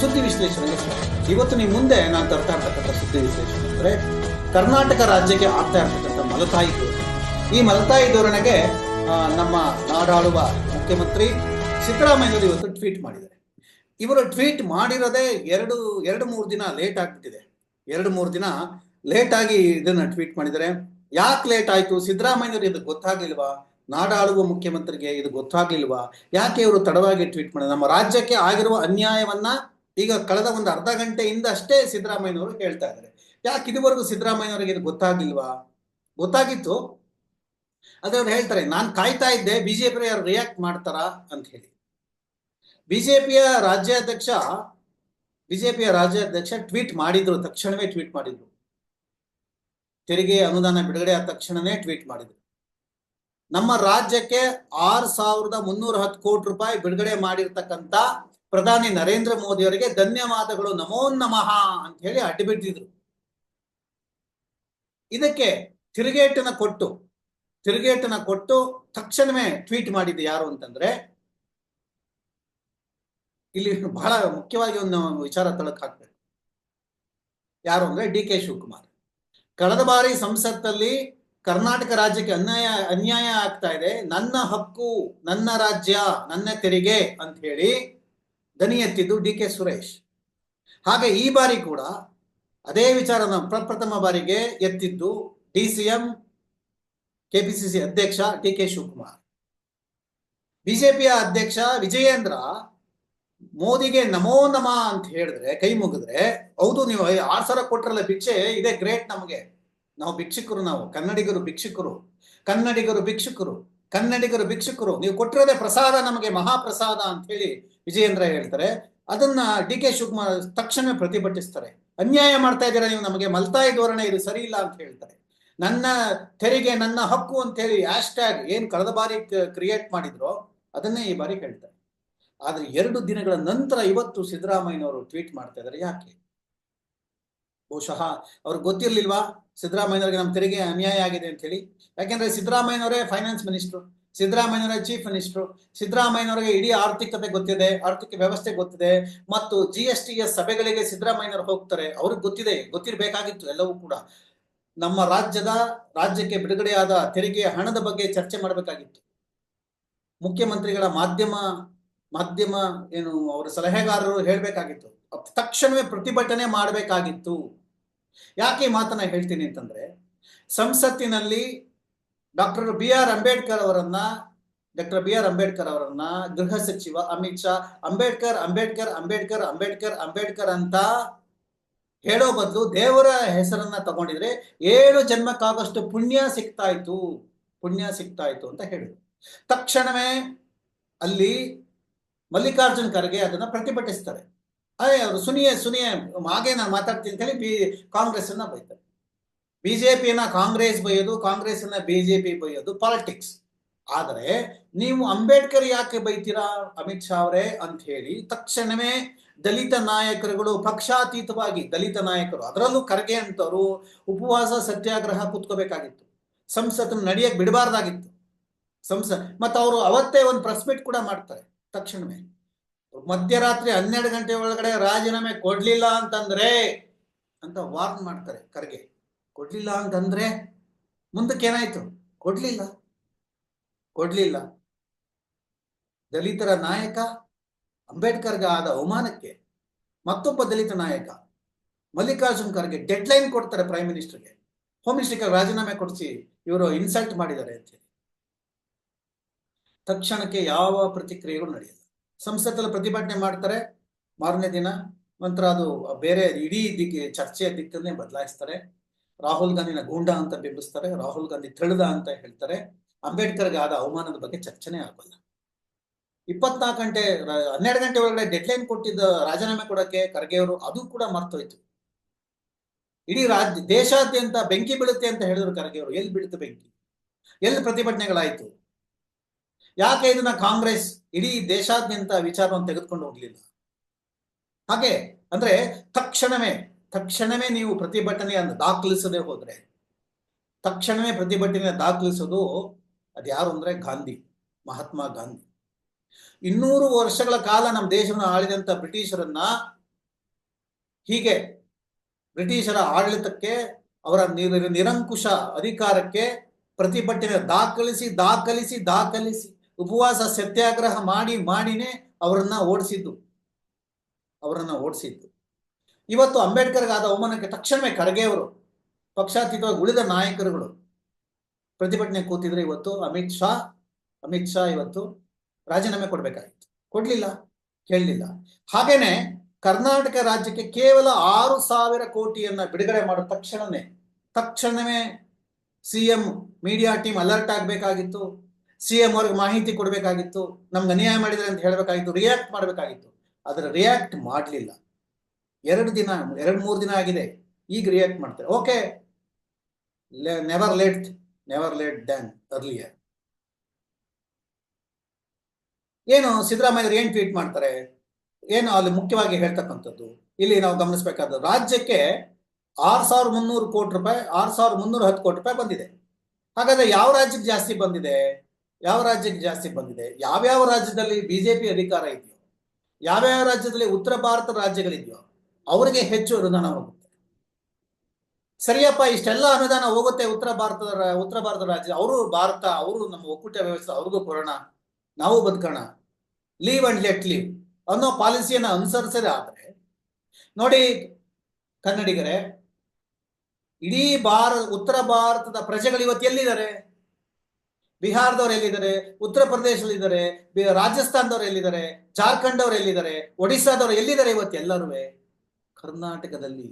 ಸುದ್ದಿ ವಿಶ್ಲೇಷಣೆಗೆ ಇವತ್ತು ನಿಮ್ಮ ಮುಂದೆ ನಾನು ತರ್ತಾ ಇರ್ತಕ್ಕಂಥ ಸುದ್ದಿ ವಿಶ್ಲೇಷಣೆ ಅಂದರೆ ಕರ್ನಾಟಕ ರಾಜ್ಯಕ್ಕೆ ಆಗ್ತಾ ಇರ್ತಕ್ಕಂಥ ಮಲತಾಯಿ ಧೋರಣೆ. ಈ ಮಲತಾಯಿ ಧೋರಣೆಗೆ ನಮ್ಮ ನಾಡಾಳುವ ಮುಖ್ಯಮಂತ್ರಿ ಸಿದ್ದರಾಮಯ್ಯವರು ಇವತ್ತು ಟ್ವೀಟ್ ಮಾಡಿದ್ದಾರೆ. ಇವರು ಟ್ವೀಟ್ ಮಾಡಿರೋದೇ ಎರಡು ಎರಡು ಮೂರು ದಿನ ಲೇಟ್ ಆಗ್ಬಿಟ್ಟಿದೆ. ಎರಡು ಮೂರು ದಿನ ಲೇಟ್ ಆಗಿ ಇದನ್ನ ಟ್ವೀಟ್ ಮಾಡಿದ್ದಾರೆ. ಯಾಕೆ ಲೇಟ್ ಆಯ್ತು? ಸಿದ್ದರಾಮಯ್ಯವರು ಇದು ಗೊತ್ತಾಗ್ಲಿಲ್ವಾ? ನಾಡಾಳುವ ಮುಖ್ಯಮಂತ್ರಿಗೆ ಇದು ಗೊತ್ತಾಗ್ಲಿಲ್ವಾ? ಯಾಕೆ ಇವರು ತಡವಾಗಿ ಟ್ವೀಟ್ ಮಾಡಿದ್ರು ನಮ್ಮ ರಾಜ್ಯಕ್ಕೆ ಆಗಿರುವ ಅನ್ಯಾಯವನ್ನ ಈಗ ಕಳೆದ ಒಂದು ಅರ್ಧ ಗಂಟೆಯಿಂದ ಅಷ್ಟೇ ಸಿದ್ದರಾಮಯ್ಯನವರು ಹೇಳ್ತಾ ಇದ್ದಾರೆ. ಯಾಕೆ ಇದುವರೆಗೂ ಸಿದ್ದರಾಮಯ್ಯನವರಿಗೆ ಇದು ಗೊತ್ತಾಗಿಲ್ವಾ? ಗೊತ್ತಾಗಿತ್ತು. ಅದೇ ಅವ್ರು ಹೇಳ್ತಾರೆ, ನಾನು ಕಾಯ್ತಾ ಇದ್ದೆ ಬಿಜೆಪಿ ಯಾರು ರಿಯಾಕ್ಟ್ ಮಾಡ್ತಾರಾ ಅಂತ ಹೇಳಿ. ಬಿಜೆಪಿಯ ರಾಜ್ಯಾಧ್ಯಕ್ಷ ಬಿಜೆಪಿಯ ರಾಜ್ಯಾಧ್ಯಕ್ಷ ಟ್ವೀಟ್ ಮಾಡಿದ್ರು, ತಕ್ಷಣವೇ ಟ್ವೀಟ್ ಮಾಡಿದ್ರು. ತೆರಿಗೆ ಅನುದಾನ ಬಿಡುಗಡೆ ಆದ ತಕ್ಷಣವೇ ಟ್ವೀಟ್ ಮಾಡಿದ್ರು. ನಮ್ಮ ರಾಜ್ಯಕ್ಕೆ ಆರ್ ಸಾವಿರದ ಮುನ್ನೂರ ಹತ್ತು ಕೋಟಿ ರೂಪಾಯಿ ಬಿಡುಗಡೆ ಮಾಡಿರ್ತಕ್ಕಂತ ಪ್ರಧಾನಿ ನರೇಂದ್ರ ಮೋದಿ ಅವರಿಗೆ ಧನ್ಯವಾದಗಳು, ನಮೋ ನಮಃ ಅಂತ ಹೇಳಿ ಅಡ್ಡಿಬಿಟ್ಟಿದ್ರು ಇದಕ್ಕೆ ತಿರುಗೇಟನ ಕೊಟ್ಟು ತಿರುಗೇಟನ ಕೊಟ್ಟು ತಕ್ಷಣವೇ ಟ್ವೀಟ್ ಮಾಡಿದ್ದು ಯಾರು ಅಂತಂದ್ರೆ, ಇಲ್ಲಿ ಬಹಳ ಮುಖ್ಯವಾಗಿ ಒಂದು ವಿಚಾರ ತಳಕ್ ಹಾಕ್ಬೇಕು. ಯಾರು ಅಂದ್ರೆ ಡಿ ಕೆ ಶಿವಕುಮಾರ್. ಕಳೆದ ಬಾರಿ ಸಂಸತ್ತಲ್ಲಿ ಕರ್ನಾಟಕ ರಾಜ್ಯಕ್ಕೆ ಅನ್ಯಾಯ ಅನ್ಯಾಯ ಆಗ್ತಾ ಇದೆ. ನನ್ನ ಹಕ್ಕು, ನನ್ನ ರಾಜ್ಯ, ನನ್ನ ತೆರಿಗೆ ಅಂತ ಹೇಳಿ ದನಿ ಎತ್ತಿದ್ದು ಡಿ ಕೆ ಸುರೇಶ್. ಹಾಗೆ ಈ ಬಾರಿ ಕೂಡ ಅದೇ ವಿಚಾರನ ಪ್ರಪ್ರಥಮ ಬಾರಿಗೆ ಎತ್ತಿದ್ದು ಡಿ ಸಿ ಎಂ ಕೆಪಿಸಿಸಿ ಅಧ್ಯಕ್ಷ ಡಿ ಕೆ ಶಿವಕುಮಾರ್. ಬಿಜೆಪಿಯ ಅಧ್ಯಕ್ಷ ವಿಜಯೇಂದ್ರ ಮೋದಿಗೆ ನಮೋ ನಮ ಅಂತ ಹೇಳಿದ್ರೆ, ಕೈ ಮುಗಿದ್ರೆ, ಹೌದು, ನೀವು ಆರು ಸಾವಿರ ಕೊಟ್ರಲ್ಲ ಭಿಕ್ಷೆ, ಇದೇ ಗ್ರೇಟ್ ನಮಗೆ. ನಾವು ಭಿಕ್ಷುಕರು ನಾವು, ಕನ್ನಡಿಗರು ಭಿಕ್ಷುಕರು ಕನ್ನಡಿಗರು ಭಿಕ್ಷುಕರು ಕನ್ನಡಿಗರು ಭಿಕ್ಷುಕರು, ನೀವು ಕೊಟ್ಟಿರೋದೇ ಪ್ರಸಾದ ನಮಗೆ, ಮಹಾಪ್ರಸಾದ ಅಂತ ಹೇಳಿ ವಿಜಯೇಂದ್ರ ಹೇಳ್ತಾರೆ, ಅದನ್ನ ಡಿ ಕೆ ಶಿವಕುಮಾರ್ ತಕ್ಷಣ ಪ್ರತಿಭಟಿಸ್ತಾರೆ. ಅನ್ಯಾಯ ಮಾಡ್ತಾ ಇದ್ದೀರಾ ನೀವು ನಮಗೆ ಮಲ್ತಾಯಿ ಧೋರಣೆ ಇದು ಸರಿ ಇಲ್ಲ ಅಂತ ಹೇಳ್ತಾರೆ. ನನ್ನ ತೆರಿಗೆ, ನನ್ನ ಹಕ್ಕು ಅಂತ ಹೇಳಿ ಹ್ಯಾಶ್ ಟ್ಯಾಗ್ ಏನ್ ಕಳೆದ ಬಾರಿ ಕ್ರಿಯೇಟ್ ಮಾಡಿದ್ರು ಅದನ್ನೇ ಈ ಬಾರಿ ಹೇಳ್ತಾರೆ. ಆದ್ರೆ ಎರಡು ದಿನಗಳ ನಂತರ ಇವತ್ತು ಸಿದ್ದರಾಮಯ್ಯನವರು ಟ್ವೀಟ್ ಮಾಡ್ತಾ ಇದ್ದಾರೆ. ಯಾಕೆ? ಬಹುಶಃ ಅವ್ರಿಗೆ ಗೊತ್ತಿರ್ಲಿಲ್ವಾ? ಸಿದ್ದರಾಮಯ್ಯನವರಿಗೆ ನಮ್ಮ ತೆರಿಗೆ ಅನ್ಯಾಯ ಆಗಿದೆ ಅಂತ ಹೇಳಿ. ಯಾಕೆಂದ್ರೆ ಸಿದ್ದರಾಮಯ್ಯನವರೇ ಫೈನಾನ್ಸ್ ಮಿನಿಸ್ಟ್ರು ಸಿದ್ದರಾಮಯ್ಯನವರೇ ಚೀಫ್ ಮಿನಿಸ್ಟರ್ ಸಿದ್ದರಾಮಯ್ಯನವರಿಗೆ ಇಡೀ ಆರ್ಥಿಕತೆ ಗೊತ್ತಿದೆ, ಆರ್ಥಿಕ ವ್ಯವಸ್ಥೆ ಗೊತ್ತಿದೆ, ಮತ್ತು ಜಿ ಎಸ್ ಟಿ ಎಸ್ ಸಭೆಗಳಿಗೆ ಸಿದ್ದರಾಮಯ್ಯನವರು ಹೋಗ್ತಾರೆ. ಅವ್ರಿಗೆ ಗೊತ್ತಿದೆ, ಗೊತ್ತಿರಬೇಕಾಗಿತ್ತು ಎಲ್ಲವೂ ಕೂಡ. ನಮ್ಮ ರಾಜ್ಯದ, ರಾಜ್ಯಕ್ಕೆ ಬಿಡುಗಡೆಯಾದ ತೆರಿಗೆಯ ಹಣದ ಬಗ್ಗೆ ಚರ್ಚೆ ಮಾಡಬೇಕಾಗಿತ್ತು. ಮುಖ್ಯಮಂತ್ರಿಗಳ ಮಾಧ್ಯಮ ಮಾಧ್ಯಮ ಏನು ಅವರ ಸಲಹೆಗಾರರು ಹೇಳಬೇಕಾಗಿತ್ತು. ತಕ್ಷಣವೇ ಪ್ರತಿಭಟನೆ ಮಾಡಬೇಕಾಗಿತ್ತು. ಯಾಕೆ ಮಾತನ್ನ ಹೇಳ್ತೀನಿ ಅಂತಂದ್ರೆ, ಸಂಸತ್ತಿನಲ್ಲಿ ಡಾಕ್ಟರ್ ಬಿ ಆರ್ ಅಂಬೇಡ್ಕರ್ ಅವರನ್ನ, ಡಾಕ್ಟರ್ ಬಿ ಆರ್ ಅಂಬೇಡ್ಕರ್ ಅವರನ್ನ ಗೃಹ ಸಚಿವ ಅಮಿತ್ ಶಾ, ಅಂಬೇಡ್ಕರ್ ಅಂಬೇಡ್ಕರ್ ಅಂಬೇಡ್ಕರ್ ಅಂಬೇಡ್ಕರ್ ಅಂಬೇಡ್ಕರ್ ಅಂತ ಹೇಳೋ ಬದಲು ದೇವರ ಹೆಸರನ್ನ ತಗೊಂಡಿದ್ರೆ ಏಳು ಜನ್ಮಕ್ಕಾಗಷ್ಟು ಪುಣ್ಯ ಸಿಗ್ತಾ ಇತ್ತು ಪುಣ್ಯ ಸಿಗ್ತಾ ಇತ್ತು ಅಂತ ಹೇಳಿದ್ರು ತಕ್ಷಣವೇ ಅಲ್ಲಿ ಮಲ್ಲಿಕಾರ್ಜುನ್ ಖರ್ಗೆ ಅದನ್ನ ಪ್ರತಿಭಟಿಸ್ತಾರೆ. ಅದೇ ಅವರು ಸುನಿಯ ಸುನಿಯ ಹಾಗೆ ನಾನು ಮಾತಾಡ್ತೀನಿ ಅಂತ ಹೇಳಿ ಬಿ ಕಾಂಗ್ರೆಸ್ ಅನ್ನ ಬೈತಾರೆ. ಬಿಜೆಪಿಯನ್ನ ಕಾಂಗ್ರೆಸ್ ಬೈಯೋದು ಕಾಂಗ್ರೆಸ್ ಜೆ ಬಿಜೆಪಿ ಬೈಯೋದು ಪಾಲಿಟಿಕ್ಸ್ ಆದರೆ ನೀವು ಅಂಬೇಡ್ಕರ್ ಯಾಕೆ ಬೈತೀರಾ ಅಮಿತ್ ಶಾ ಅವರೇ ಅಂತ ಹೇಳಿ ತಕ್ಷಣವೇ ದಲಿತ ನಾಯಕರುಗಳು ಪಕ್ಷಾತೀತವಾಗಿ, ದಲಿತ ನಾಯಕರು, ಅದರಲ್ಲೂ ಖರ್ಗೆ ಅಂತವರು ಉಪವಾಸ, ಸತ್ಯಾಗ್ರಹ ಕೂತ್ಕೋಬೇಕಾಗಿತ್ತು. ಸಂಸತ್ ನಡೆಯಕ್ಕೆ ಬಿಡಬಾರ್ದಾಗಿತ್ತು. ಸಂಸತ್ ಮತ್ತು ಅವರು ಅವತ್ತೇ ಒಂದು ಪ್ರೆಸ್ ಮೀಟ್ ಕೂಡ ಮಾಡ್ತಾರೆ ತಕ್ಷಣವೇ. ಮಧ್ಯರಾತ್ರಿ ಹನ್ನೆರಡು ಗಂಟೆ ಒಳಗಡೆ ರಾಜೀನಾಮೆ ಕೊಡ್ಲಿಲ್ಲ ಅಂತಂದ್ರೆ ಅಂತ ವಾರ್ನ್ ಮಾಡ್ತಾರೆ ಖರ್ಗೆ. ಕೊಡ್ಲಿಲ್ಲ ಅಂತಂದ್ರೆ ಮುಂದಕ್ಕೆ ಏನಾಯ್ತು? ಕೊಡ್ಲಿಲ್ಲ. ಕೊಡ್ಲಿಲ್ಲ. ದಲಿತರ ನಾಯಕ, ಅಂಬೇಡ್ಕರ್ಗೆ ಆದ ಅವಮಾನಕ್ಕೆ ಮತ್ತೊಬ್ಬ ದಲಿತ ನಾಯಕ ಮಲ್ಲಿಕಾರ್ಜುನ್ ಖರ್ಗೆ ಡೆಡ್ ಲೈನ್ ಕೊಡ್ತಾರೆ ಪ್ರೈಮ್ ಮಿನಿಸ್ಟರ್ಗೆ ಹೋಮ್ ಮಿನಿಸ್ಟರ್ಗೆ ರಾಜೀನಾಮೆ ಕೊಡಿಸಿ ಇವರು ಇನ್ಸಲ್ಟ್ ಮಾಡಿದ್ದಾರೆ ಅಂತ ಹೇಳಿ. ತಕ್ಷಣಕ್ಕೆ ಯಾವ ಪ್ರತಿಕ್ರಿಯೆಗಳು ನಡೆಯಲ್ಲ. ಸಂಸತ್ತಲ್ಲಿ ಪ್ರತಿಭಟನೆ ಮಾಡ್ತಾರೆ. ಮಾರನೇ ದಿನ ನಂತರ ಅದು ಬೇರೆ ಇಡೀ ದಿಕ್ಕಿ ಚರ್ಚೆಯ ದಿಕ್ಕನ್ನೇ ಬದಲಾಯಿಸ್ತಾರೆ. ರಾಹುಲ್ ಗಾಂಧಿನ ಗೂಂಡ ಅಂತ ಬಿಂಬಿಸ್ತಾರೆ, ರಾಹುಲ್ ಗಾಂಧಿ ತಿಳಿದ ಅಂತ ಹೇಳ್ತಾರೆ. ಅಂಬೇಡ್ಕರ್ಗೆ ಆದ ಅವಮಾನದ ಬಗ್ಗೆ ಚರ್ಚೆನೇ ಆಗೋಲ್ಲ. ಇಪ್ಪತ್ನಾಲ್ಕು ಗಂಟೆ, ಹನ್ನೆರಡು ಗಂಟೆ ಒಳಗಡೆ ಡೆಡ್ಲೈನ್ ಕೊಟ್ಟಿದ್ದ ರಾಜೀನಾಮೆ ಕೊಡಕ್ಕೆ ಖರ್ಗೆ ಅವರು ಅದು ಕೂಡ ಮರ್ತೋಯ್ತು. ಇಡೀ ರಾಜ್ಯ, ದೇಶಾದ್ಯಂತ ಬೆಂಕಿ ಬೀಳುತ್ತೆ ಅಂತ ಹೇಳಿದ್ರು ಖರ್ಗೆ ಅವರು ಎಲ್ಲಿ ಬೀಳುತ್ತೆ ಬೆಂಕಿ? ಎಲ್ಲಿ ಪ್ರತಿಭಟನೆಗಳಾಯ್ತು? ಯಾಕೆ ಇದನ್ನ ಕಾಂಗ್ರೆಸ್ ಇಡೀ ದೇಶಾದ್ಯಂತ ವಿಚಾರವನ್ನು ತೆಗೆದುಕೊಂಡು ಹೋಗ್ಲಿಲ್ಲ? ಹಾಗೆ ಅಂದ್ರೆ ತಕ್ಷಣವೇ ತಕ್ಷಣವೇ ನೀವು ಪ್ರತಿಭಟನೆಯನ್ನು ದಾಖಲಿಸದೆ ಹೋದರೆ, ತಕ್ಷಣವೇ ಪ್ರತಿಭಟನೆ ದಾಖಲಿಸೋದು ಅದ್ಯಾರು ಅಂದರೆ ಗಾಂಧಿ, ಮಹಾತ್ಮ ಗಾಂಧಿ. ಇನ್ನೂರು ವರ್ಷಗಳ ಕಾಲ ನಮ್ಮ ದೇಶವನ್ನು ಆಳಿದಂತ ಬ್ರಿಟಿಷರನ್ನ ಹೀಗೆ ಬ್ರಿಟಿಷರ ಆಡಳಿತಕ್ಕೆ, ಅವರ ನಿರ- ನಿರಂಕುಶ ಅಧಿಕಾರಕ್ಕೆ ಪ್ರತಿಭಟನೆ ದಾಖಲಿಸಿ ದಾಖಲಿಸಿ ದಾಖಲಿಸಿ, ಉಪವಾಸ, ಸತ್ಯಾಗ್ರಹ ಮಾಡಿ, ಮಾಡಿನೇ ಅವರನ್ನ ಓಡಿಸಿದ್ದು. ಅವರನ್ನ ಓಡಿಸಿದ್ದು. ಇವತ್ತು ಅಂಬೇಡ್ಕರ್ಗಾದ ಅವಮಾನಕ್ಕೆ ತಕ್ಷಣವೇ ಖರ್ಗೆಯವರು, ಪಕ್ಷಾತೀತವಾಗಿ ಉಳಿದ ನಾಯಕರುಗಳು ಪ್ರತಿಭಟನೆ ಕೂತಿದ್ರೆ ಇವತ್ತು ಅಮಿತ್ ಶಾ ಅಮಿತ್ ಶಾ ಇವತ್ತು ರಾಜೀನಾಮೆ ಕೊಡ್ಬೇಕಾಗಿತ್ತು. ಕೊಡ್ಲಿಲ್ಲ, ಕೇಳಲಿಲ್ಲ. ಹಾಗೇನೆ ಕರ್ನಾಟಕ ರಾಜ್ಯಕ್ಕೆ ಕೇವಲ ಆರು ಸಾವಿರ ಕೋಟಿಯನ್ನ ಬಿಡುಗಡೆ ಮಾಡಿದ ತಕ್ಷಣವೇ ತಕ್ಷಣವೇ C M media team alert ಆಗಬೇಕಾಗಿತ್ತು. ಸಿ ಎಂ ಅವ್ರಿಗೆ ಮಾಹಿತಿ ಕೊಡಬೇಕಾಗಿತ್ತು. ನಮ್ಗೆ ಅನ್ಯಾಯ ಮಾಡಿದ್ರೆ ಅಂತ ಹೇಳಬೇಕಾಗಿತ್ತು, ರಿಯಾಕ್ಟ್ ಮಾಡಬೇಕಾಗಿತ್ತು. ಆದರೆ ರಿಯಾಕ್ಟ್ ಮಾಡಲಿಲ್ಲ. ಎರಡು ದಿನ, ಎರಡು ಮೂರು ದಿನ ಆಗಿದೆ. ಈಗ ರಿಯಾಕ್ಟ್ ಮಾಡ್ತಾರೆ. Okay never late never late than earlier ಏನು, ಸಿದ್ದರಾಮಯ್ಯ ಏನು ಟ್ವೀಟ್ ಮಾಡ್ತಾರೆ? ಏನು ಅಲ್ಲಿ ಮುಖ್ಯವಾಗಿ ಹೇಳ್ತಕ್ಕಂಥದ್ದು? ಇಲ್ಲಿ ನಾವು ಗಮನಿಸಬೇಕಾದ ರಾಜ್ಯಕ್ಕೆ ಆರ್ ಸಾವಿರದ ಮುನ್ನೂರು ಕೋಟಿ ರೂಪಾಯಿ, ಆರ್ ಸಾವಿರದ ಮುನ್ನೂರ ಹತ್ತು ಕೋಟಿ ರೂಪಾಯಿ ಬಂದಿದೆ. ಹಾಗಾದ್ರೆ ಯಾವ ರಾಜ್ಯಕ್ಕೆ ಜಾಸ್ತಿ ಬಂದಿದೆ? ಯಾವ ರಾಜ್ಯಕ್ಕೆ ಜಾಸ್ತಿ ಬಂದಿದೆ? ಯಾವ್ಯಾವ ರಾಜ್ಯದಲ್ಲಿ ಬಿಜೆಪಿ ಅಧಿಕಾರ ಇದೆಯೋ, ಯಾವ್ಯಾವ ರಾಜ್ಯದಲ್ಲಿ ಉತ್ತರ ಭಾರತ ರಾಜ್ಯಗಳಿದೆಯೋ ಅವರಿಗೆ ಹೆಚ್ಚು ಅನುದಾನ ಹೋಗುತ್ತೆ. ಸರಿಯಪ್ಪ, ಇಷ್ಟೆಲ್ಲ ಅನುದಾನ ಹೋಗುತ್ತೆ ಉತ್ತರ ಭಾರತದ ಉತ್ತರ ಭಾರತ ರಾಜ್ಯ, ಅವರು ಭಾರತ, ಅವರು ನಮ್ಮ ಒಕ್ಕೂಟ ವ್ಯವಸ್ಥೆ, ಅವ್ರಿಗೂ ಕೊರೋಣ ನಾವು ಬದುಕೋಣ ಲೀವ್ ಅಂಡ್ ಲೆಟ್ ಲೀವ್ ಅನ್ನೋ ಪಾಲಿಸಿಯನ್ನು ಅನುಸರಿಸದೆ ಆದರೆ, ನೋಡಿ ಕನ್ನಡಿಗರೇ, ಇಡೀ ಭಾರತ ಉತ್ತರ ಭಾರತದ ಪ್ರಜೆಗಳು ಇವತ್ತು ಎಲ್ಲಿದ್ದಾರೆ? ಬಿಹಾರದವ್ರು ಎಲ್ಲಿದ್ದಾರೆ? ಉತ್ತರ ಪ್ರದೇಶದಲ್ಲಿದ್ದಾರೆ ರಾಜಸ್ಥಾನದವ್ರು ಎಲ್ಲಿದ್ದಾರೆ? ಜಾರ್ಖಂಡ್ ಅವ್ರು ಎಲ್ಲಿದ್ದಾರೆ? ಒಡಿಸ್ಸಾದವ್ರು ಎಲ್ಲಿದ್ದಾರೆ ಇವತ್ತು ಎಲ್ಲರೂ? ಕರ್ನಾಟಕದಲ್ಲಿ.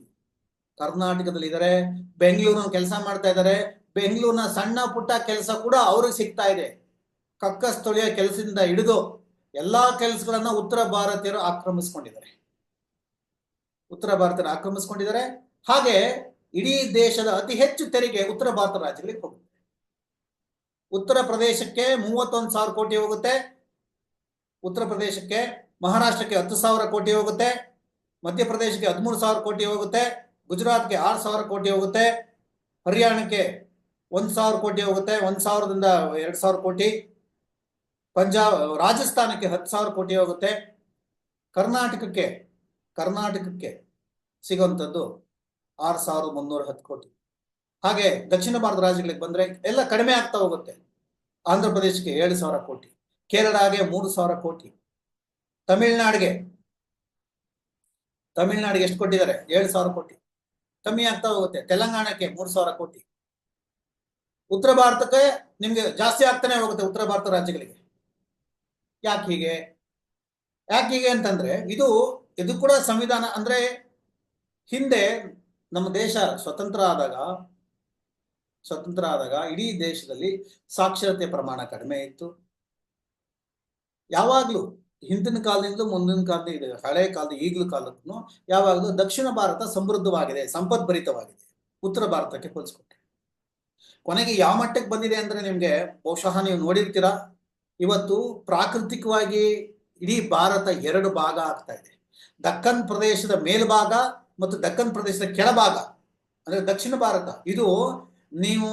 ಕರ್ನಾಟಕದಲ್ಲಿ ಇದ್ದಾರೆ ಬೆಂಗಳೂರಿನ ಕೆಲಸ ಮಾಡ್ತಾ ಇದ್ದಾರೆ ಬೆಂಗಳೂರಿನ ಸಣ್ಣ ಪುಟ್ಟ ಕೆಲಸ ಕೂಡ ಅವ್ರಿಗೆ ಸಿಗ್ತಾ ಇದೆ. ಕಕ್ಕ ಸ್ಥಳೀಯ ಕೆಲಸದಿಂದ ಹಿಡಿದು ಎಲ್ಲಾ ಕೆಲಸಗಳನ್ನ ಉತ್ತರ ಭಾರತೀಯರು ಆಕ್ರಮಿಸ್ಕೊಂಡಿದ್ದಾರೆ. ಉತ್ತರ ಭಾರತೀಯರು ಆಕ್ರಮಿಸ್ಕೊಂಡಿದ್ದಾರೆ. ಹಾಗೆ ಇಡೀ ದೇಶದ ಅತಿ ಹೆಚ್ಚು ತೆರಿಗೆ ಉತ್ತರ ಭಾರತ ರಾಜ್ಯಗಳಿಗೆ ಹೋಗುತ್ತೆ. ಉತ್ತರ ಪ್ರದೇಶಕ್ಕೆ ಮೂವತ್ತೊಂದು ಸಾವಿರ ಕೋಟಿ ಹೋಗುತ್ತೆ. ಉತ್ತರ ಪ್ರದೇಶಕ್ಕೆ, ಮಹಾರಾಷ್ಟ್ರಕ್ಕೆ ಹತ್ತು ಸಾವಿರ ಕೋಟಿ ಹೋಗುತ್ತೆ. ಮಧ್ಯಪ್ರದೇಶಕ್ಕೆ ಹದಿಮೂರು ಸಾವಿರ ಕೋಟಿ ಹೋಗುತ್ತೆ, ಗುಜರಾತ್ಗೆ ಆರು ಸಾವಿರ ಕೋಟಿ ಹೋಗುತ್ತೆ, ಹರಿಯಾಣಕ್ಕೆ ಒಂದ್ ಸಾವಿರ ಕೋಟಿ ಹೋಗುತ್ತೆ, ಒಂದು ಸಾವಿರದಿಂದ ಎರಡು ಸಾವಿರ ಕೋಟಿ, ಪಂಜಾಬ್, ರಾಜಸ್ಥಾನಕ್ಕೆ ಹತ್ತು ಸಾವಿರ ಕೋಟಿ ಹೋಗುತ್ತೆ, ಕರ್ನಾಟಕಕ್ಕೆ ಕರ್ನಾಟಕಕ್ಕೆ ಸಿಗುವಂಥದ್ದು ಆರು ಸಾವಿರದ ಮುನ್ನೂರ ಹತ್ತು ಕೋಟಿ. ಹಾಗೆ ದಕ್ಷಿಣ ಭಾರತ ರಾಜ್ಯಗಳಿಗೆ ಬಂದ್ರೆ ಎಲ್ಲ ಕಡಿಮೆ ಆಗ್ತಾ ಹೋಗುತ್ತೆ. ಆಂಧ್ರ ಪ್ರದೇಶಕ್ಕೆ ಏಳು ಸಾವಿರ ಕೋಟಿ, ಕೇರಳಗೆ ಮೂರು ಸಾವಿರ ಕೋಟಿ, ತಮಿಳ್ನಾಡಿಗೆ ತಮಿಳ್ನಾಡಿಗೆ ಎಷ್ಟು ಕೊಟ್ಟಿದ್ದಾರೆ? ಏಳು ಸಾವಿರ ಕೋಟಿ. ಕಮ್ಮಿ ಆಗ್ತಾ ಹೋಗುತ್ತೆ. ತೆಲಂಗಾಣಕ್ಕೆ ಮೂರು ಸಾವಿರ ಕೋಟಿ. ಉತ್ತರ ಭಾರತಕ್ಕೆ ನಿಮ್ಗೆ ಜಾಸ್ತಿ ಆಗ್ತಾನೆ ಹೋಗುತ್ತೆ ಉತ್ತರ ಭಾರತ ರಾಜ್ಯಗಳಿಗೆ. ಯಾಕೆ ಹೀಗೆ? ಯಾಕೆ ಹೀಗೆ ಅಂತಂದ್ರೆ ಇದು ಇದು ಕೂಡ ಸಂವಿಧಾನ, ಅಂದ್ರೆ ಹಿಂದೆ ನಮ್ಮ ದೇಶ ಸ್ವತಂತ್ರ ಆದಾಗ ಸ್ವತಂತ್ರ ಆದಾಗ ಇಡೀ ದೇಶದಲ್ಲಿ ಸಾಕ್ಷರತೆ ಪ್ರಮಾಣ ಕಡಿಮೆ ಇತ್ತು. ಯಾವಾಗ್ಲೂ ಹಿಂದಿನ ಕಾಲದಿಂದ ಮುಂದಿನ ಕಾಲದ ಇದೆ. ಹಳೆ ಕಾಲದ, ಈಗಲೂ ಕಾಲಕ್ಕೂ ಯಾವಾಗಲೂ ದಕ್ಷಿಣ ಭಾರತ ಸಮೃದ್ಧವಾಗಿದೆ, ಸಂಪದ್ಭರಿತವಾಗಿದೆ. ಉತ್ತರ ಭಾರತಕ್ಕೆ ಹೋಲಿಸ್ಕೊಟ್ಟೆ ಕೊನೆಗೆ ಯಾವ ಮಟ್ಟಕ್ಕೆ ಬಂದಿದೆ ಅಂದ್ರೆ ನಿಮ್ಗೆ ಬಹುಶಃ ನೀವು ನೋಡಿರ್ತೀರಾ, ಇವತ್ತು ಪ್ರಾಕೃತಿಕವಾಗಿ ಇಡೀ ಭಾರತ ಎರಡು ಭಾಗ ಆಗ್ತಾ ಇದೆ. ದಕ್ಕನ್ ಪ್ರದೇಶದ ಮೇಲ್ಭಾಗ ಮತ್ತು ದಕ್ಕನ್ ಪ್ರದೇಶದ ಕೆಳಭಾಗ, ಅಂದ್ರೆ ದಕ್ಷಿಣ ಭಾರತ. ಇದು ನೀವು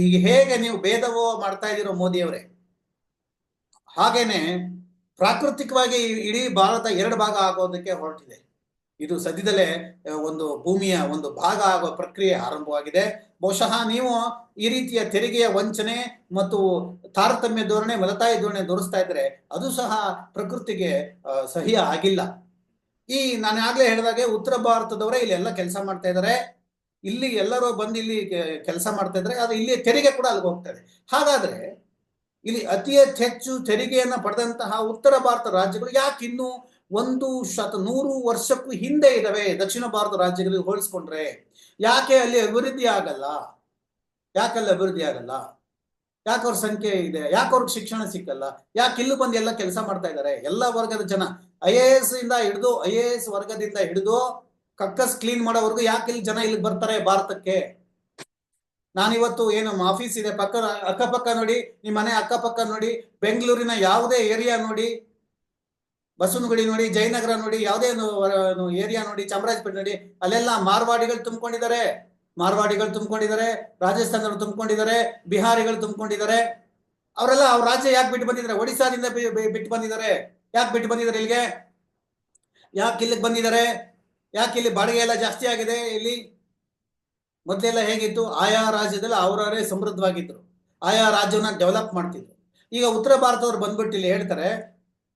ಈಗ ಹೇಗೆ ನೀವು ಭೇದವೋ ಮಾಡ್ತಾ ಇದ್ದೀರೋ ಮೋದಿಯವರೇ, ಹಾಗೇನೆ ಪ್ರಾಕೃತಿಕವಾಗಿ ಇಡೀ ಭಾರತ ಎರಡು ಭಾಗ ಆಗೋದಕ್ಕೆ ಹೊರಟಿದೆ. ಇದು ಸದ್ಯದಲ್ಲೇ ಒಂದು ಭೂಮಿಯ ಒಂದು ಭಾಗ ಆಗುವ ಪ್ರಕ್ರಿಯೆ ಆರಂಭವಾಗಿದೆ. ಬಹುಶಃ ನೀವು ಈ ರೀತಿಯ ತೆರಿಗೆಯ ವಂಚನೆ ಮತ್ತು ತಾರತಮ್ಯ ಧೋರಣೆ, ಮಲತಾಯಿ ಧೋರಣೆ ತೋರಿಸ್ತಾ ಇದ್ರೆ ಅದು ಸಹ ಪ್ರಕೃತಿಗೆ ಸಹಿ ಆಗಿಲ್ಲ. ಈ ನಾನು ಆಗ್ಲೇ ಹೇಳಿದಾಗೆ ಉತ್ತರ ಭಾರತದವರೇ ಇಲ್ಲಿ ಎಲ್ಲ ಕೆಲಸ ಮಾಡ್ತಾ ಇದ್ದಾರೆ ಇಲ್ಲಿ ಎಲ್ಲರೂ ಬಂದು ಇಲ್ಲಿ ಕೆಲಸ ಮಾಡ್ತಾ ಇದ್ರೆ. ಅದು ಇಲ್ಲಿ ತೆರಿಗೆ ಕೂಡ ಅಲ್ಲಿಗೆ ಹೋಗ್ತಾ ಇದೆ. ಹಾಗಾದ್ರೆ ಇಲ್ಲಿ ಅತಿ ಹೆಚ್ಚು ತೆರಿಗೆಯನ್ನು ಪಡೆದಂತಹ ಉತ್ತರ ಭಾರತ ರಾಜ್ಯಗಳು ಯಾಕೆ ಇನ್ನು ಒಂದು ಶತ ನೂರು ವರ್ಷಕ್ಕೂ ಹಿಂದೆ ಇದಾವೆ? ದಕ್ಷಿಣ ಭಾರತ ರಾಜ್ಯಗಳಿಗೆ ಹೋಲಿಸ್ಕೊಂಡ್ರೆ ಯಾಕೆ ಅಲ್ಲಿ ಅಭಿವೃದ್ಧಿ ಆಗಲ್ಲ? ಯಾಕೆ ಅಲ್ಲಿ ಅಭಿವೃದ್ಧಿ ಆಗಲ್ಲ? ಯಾಕೆ ಅವ್ರ ಸಂಖ್ಯೆ ಇದೆ? ಯಾಕೆ ಅವ್ರಿಗೆ ಶಿಕ್ಷಣ ಸಿಕ್ಕಲ್ಲ? ಯಾಕೆ ಇಲ್ಲಿ ಬಂದು ಎಲ್ಲ ಕೆಲಸ ಮಾಡ್ತಾ ಇದ್ದಾರೆ ಎಲ್ಲ ವರ್ಗದ ಜನ ಐ ಎ ಎಸ್ ಇಂದ ಹಿಡಿದು ಐ ಎ ಎಸ್ ವರ್ಗದಿಂದ ಹಿಡಿದು ಕಕ್ಕಸ್ ಕ್ಲೀನ್ ಮಾಡೋವರೆಗೂ ಯಾಕೆ ಇಲ್ಲಿ ಜನ ಇಲ್ಲಿ ಬರ್ತಾರೆ ಭಾರತಕ್ಕೆ? ನಾನಿವತ್ತು ಏನು ಆಫೀಸ್ ಇದೆ, ಪಕ್ಕ ಅಕ್ಕಪಕ್ಕ ನೋಡಿ ನಿಮ್ಮ ಮನೆ ಅಕ್ಕಪಕ್ಕ ನೋಡಿ, ಬೆಂಗಳೂರಿನ ಯಾವುದೇ ಏರಿಯಾ ನೋಡಿ, ಬಸವನಗುಡಿ ನೋಡಿ, ಜಯನಗರ ನೋಡಿ, ಯಾವುದೇ ಏರಿಯಾ ನೋಡಿ, ಚಾಮರಾಜಪೇಟೆ ನೋಡಿ, ಅಲ್ಲೆಲ್ಲ ಮಾರ್ವಾಡಿಗಳು ತುಂಬಿಕೊಂಡಿದ್ದಾರೆ. ಮಾರ್ವಾಡಿಗಳು ತುಂಬಿಕೊಂಡಿದ್ದಾರೆ, ರಾಜಸ್ಥಾನದವರು ತುಂಬಿಕೊಂಡಿದ್ದಾರೆ, ಬಿಹಾರಿಗಳು ತುಂಬಿಕೊಂಡಿದ್ದಾರೆ. ಅವರೆಲ್ಲ ಅವ್ರ ರಾಜ್ಯ ಯಾಕೆ ಬಿಟ್ಟು ಬಂದಿದ್ದಾರೆ? ಒಡಿಶಾದಿಂದ ಬಿಟ್ಟು ಬಂದಿದ್ದಾರೆ. ಯಾಕೆ ಬಿಟ್ಟು ಬಂದಿದ್ದಾರೆ ಇಲ್ಲಿಗೆ? ಯಾಕೆ ಇಲ್ಲಿಗೆ ಬಂದಿದ್ದಾರೆ? ಯಾಕೆ ಇಲ್ಲಿ ಬಾಡಿಗೆ ಎಲ್ಲ ಜಾಸ್ತಿ ಆಗಿದೆ ಇಲ್ಲಿ? ಮೊದಲೆಲ್ಲ ಹೇಗಿತ್ತು? ಆಯಾ ರಾಜ್ಯದಲ್ಲಿ ಅವರವರೇ ಸಮೃದ್ಧವಾಗಿದ್ರು. ಆಯಾ ರಾಜ್ಯವನ್ನ ಡೆವಲಪ್ ಮಾಡ್ತಿದ್ರು. ಈಗ ಉತ್ತರ ಭಾರತದವ್ರು ಬಂದ್ಬಿಟ್ಟು ಇಲ್ಲಿ ಹೇಳ್ತಾರೆ,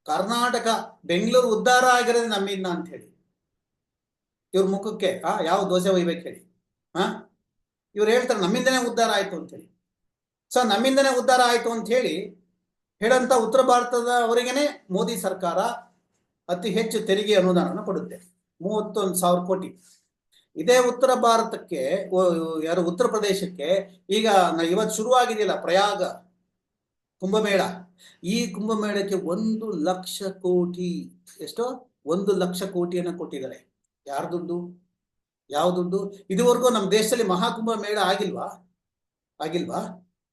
ಕರ್ನಾಟಕ ಬೆಂಗಳೂರು ಉದ್ಧಾರ ಆಗಿರೋದು ನಮ್ಮಿಂದ ಅಂತ ಹೇಳಿ. ಇವ್ರ ಮುಖಕ್ಕೆ, ಆ, ಯಾವ ದೋಸೆ ಒಯ್ಬೇಕು ಹೇಳಿ. ಹಾ ಇವ್ರು ಹೇಳ್ತಾರೆ, ನಮ್ಮಿಂದನೇ ಉದ್ಧಾರ ಆಯ್ತು ಅಂತ ಹೇಳಿ. ಸೊ ನಮ್ಮಿಂದನೇ ಉದ್ಧಾರ ಆಯ್ತು ಅಂತ ಹೇಳಿ ಹೇಳಂತ ಉತ್ತರ ಭಾರತದ ಅವರಿಗೇನೆ ಮೋದಿ ಸರ್ಕಾರ ಅತಿ ಹೆಚ್ಚು ತೆರಿಗೆ ಅನುದಾನವನ್ನು ಕೊಡುತ್ತೆ. ಮೂವತ್ತೊಂದು ಸಾವಿರ ಕೋಟಿ. ಇದೇ ಉತ್ತರ ಭಾರತಕ್ಕೆ ಯಾರು ಉತ್ತರ ಪ್ರದೇಶಕ್ಕೆ, ಈಗ ಇವತ್ತು ಶುರುವಾಗಿದೆಯಲ್ಲ ಪ್ರಯಾಗ, ಕುಂಭಮೇಳ. ಈ ಕುಂಭಮೇಳಕ್ಕೆ ಒಂದು ಲಕ್ಷ ಕೋಟಿ, ಎಷ್ಟೋ? ಒಂದು ಲಕ್ಷ ಕೋಟಿಯನ್ನು ಕೊಟ್ಟಿದ್ದಾರೆ. ಯಾರ ದುಡ್ಡು ಯಾವ ದುಡ್ಡು ಇದುವರೆಗೂ ನಮ್ಮ ದೇಶದಲ್ಲಿ ಮಹಾಕುಂಭ ಮೇಳ ಆಗಿಲ್ವಾ? ಆಗಿಲ್ವಾ?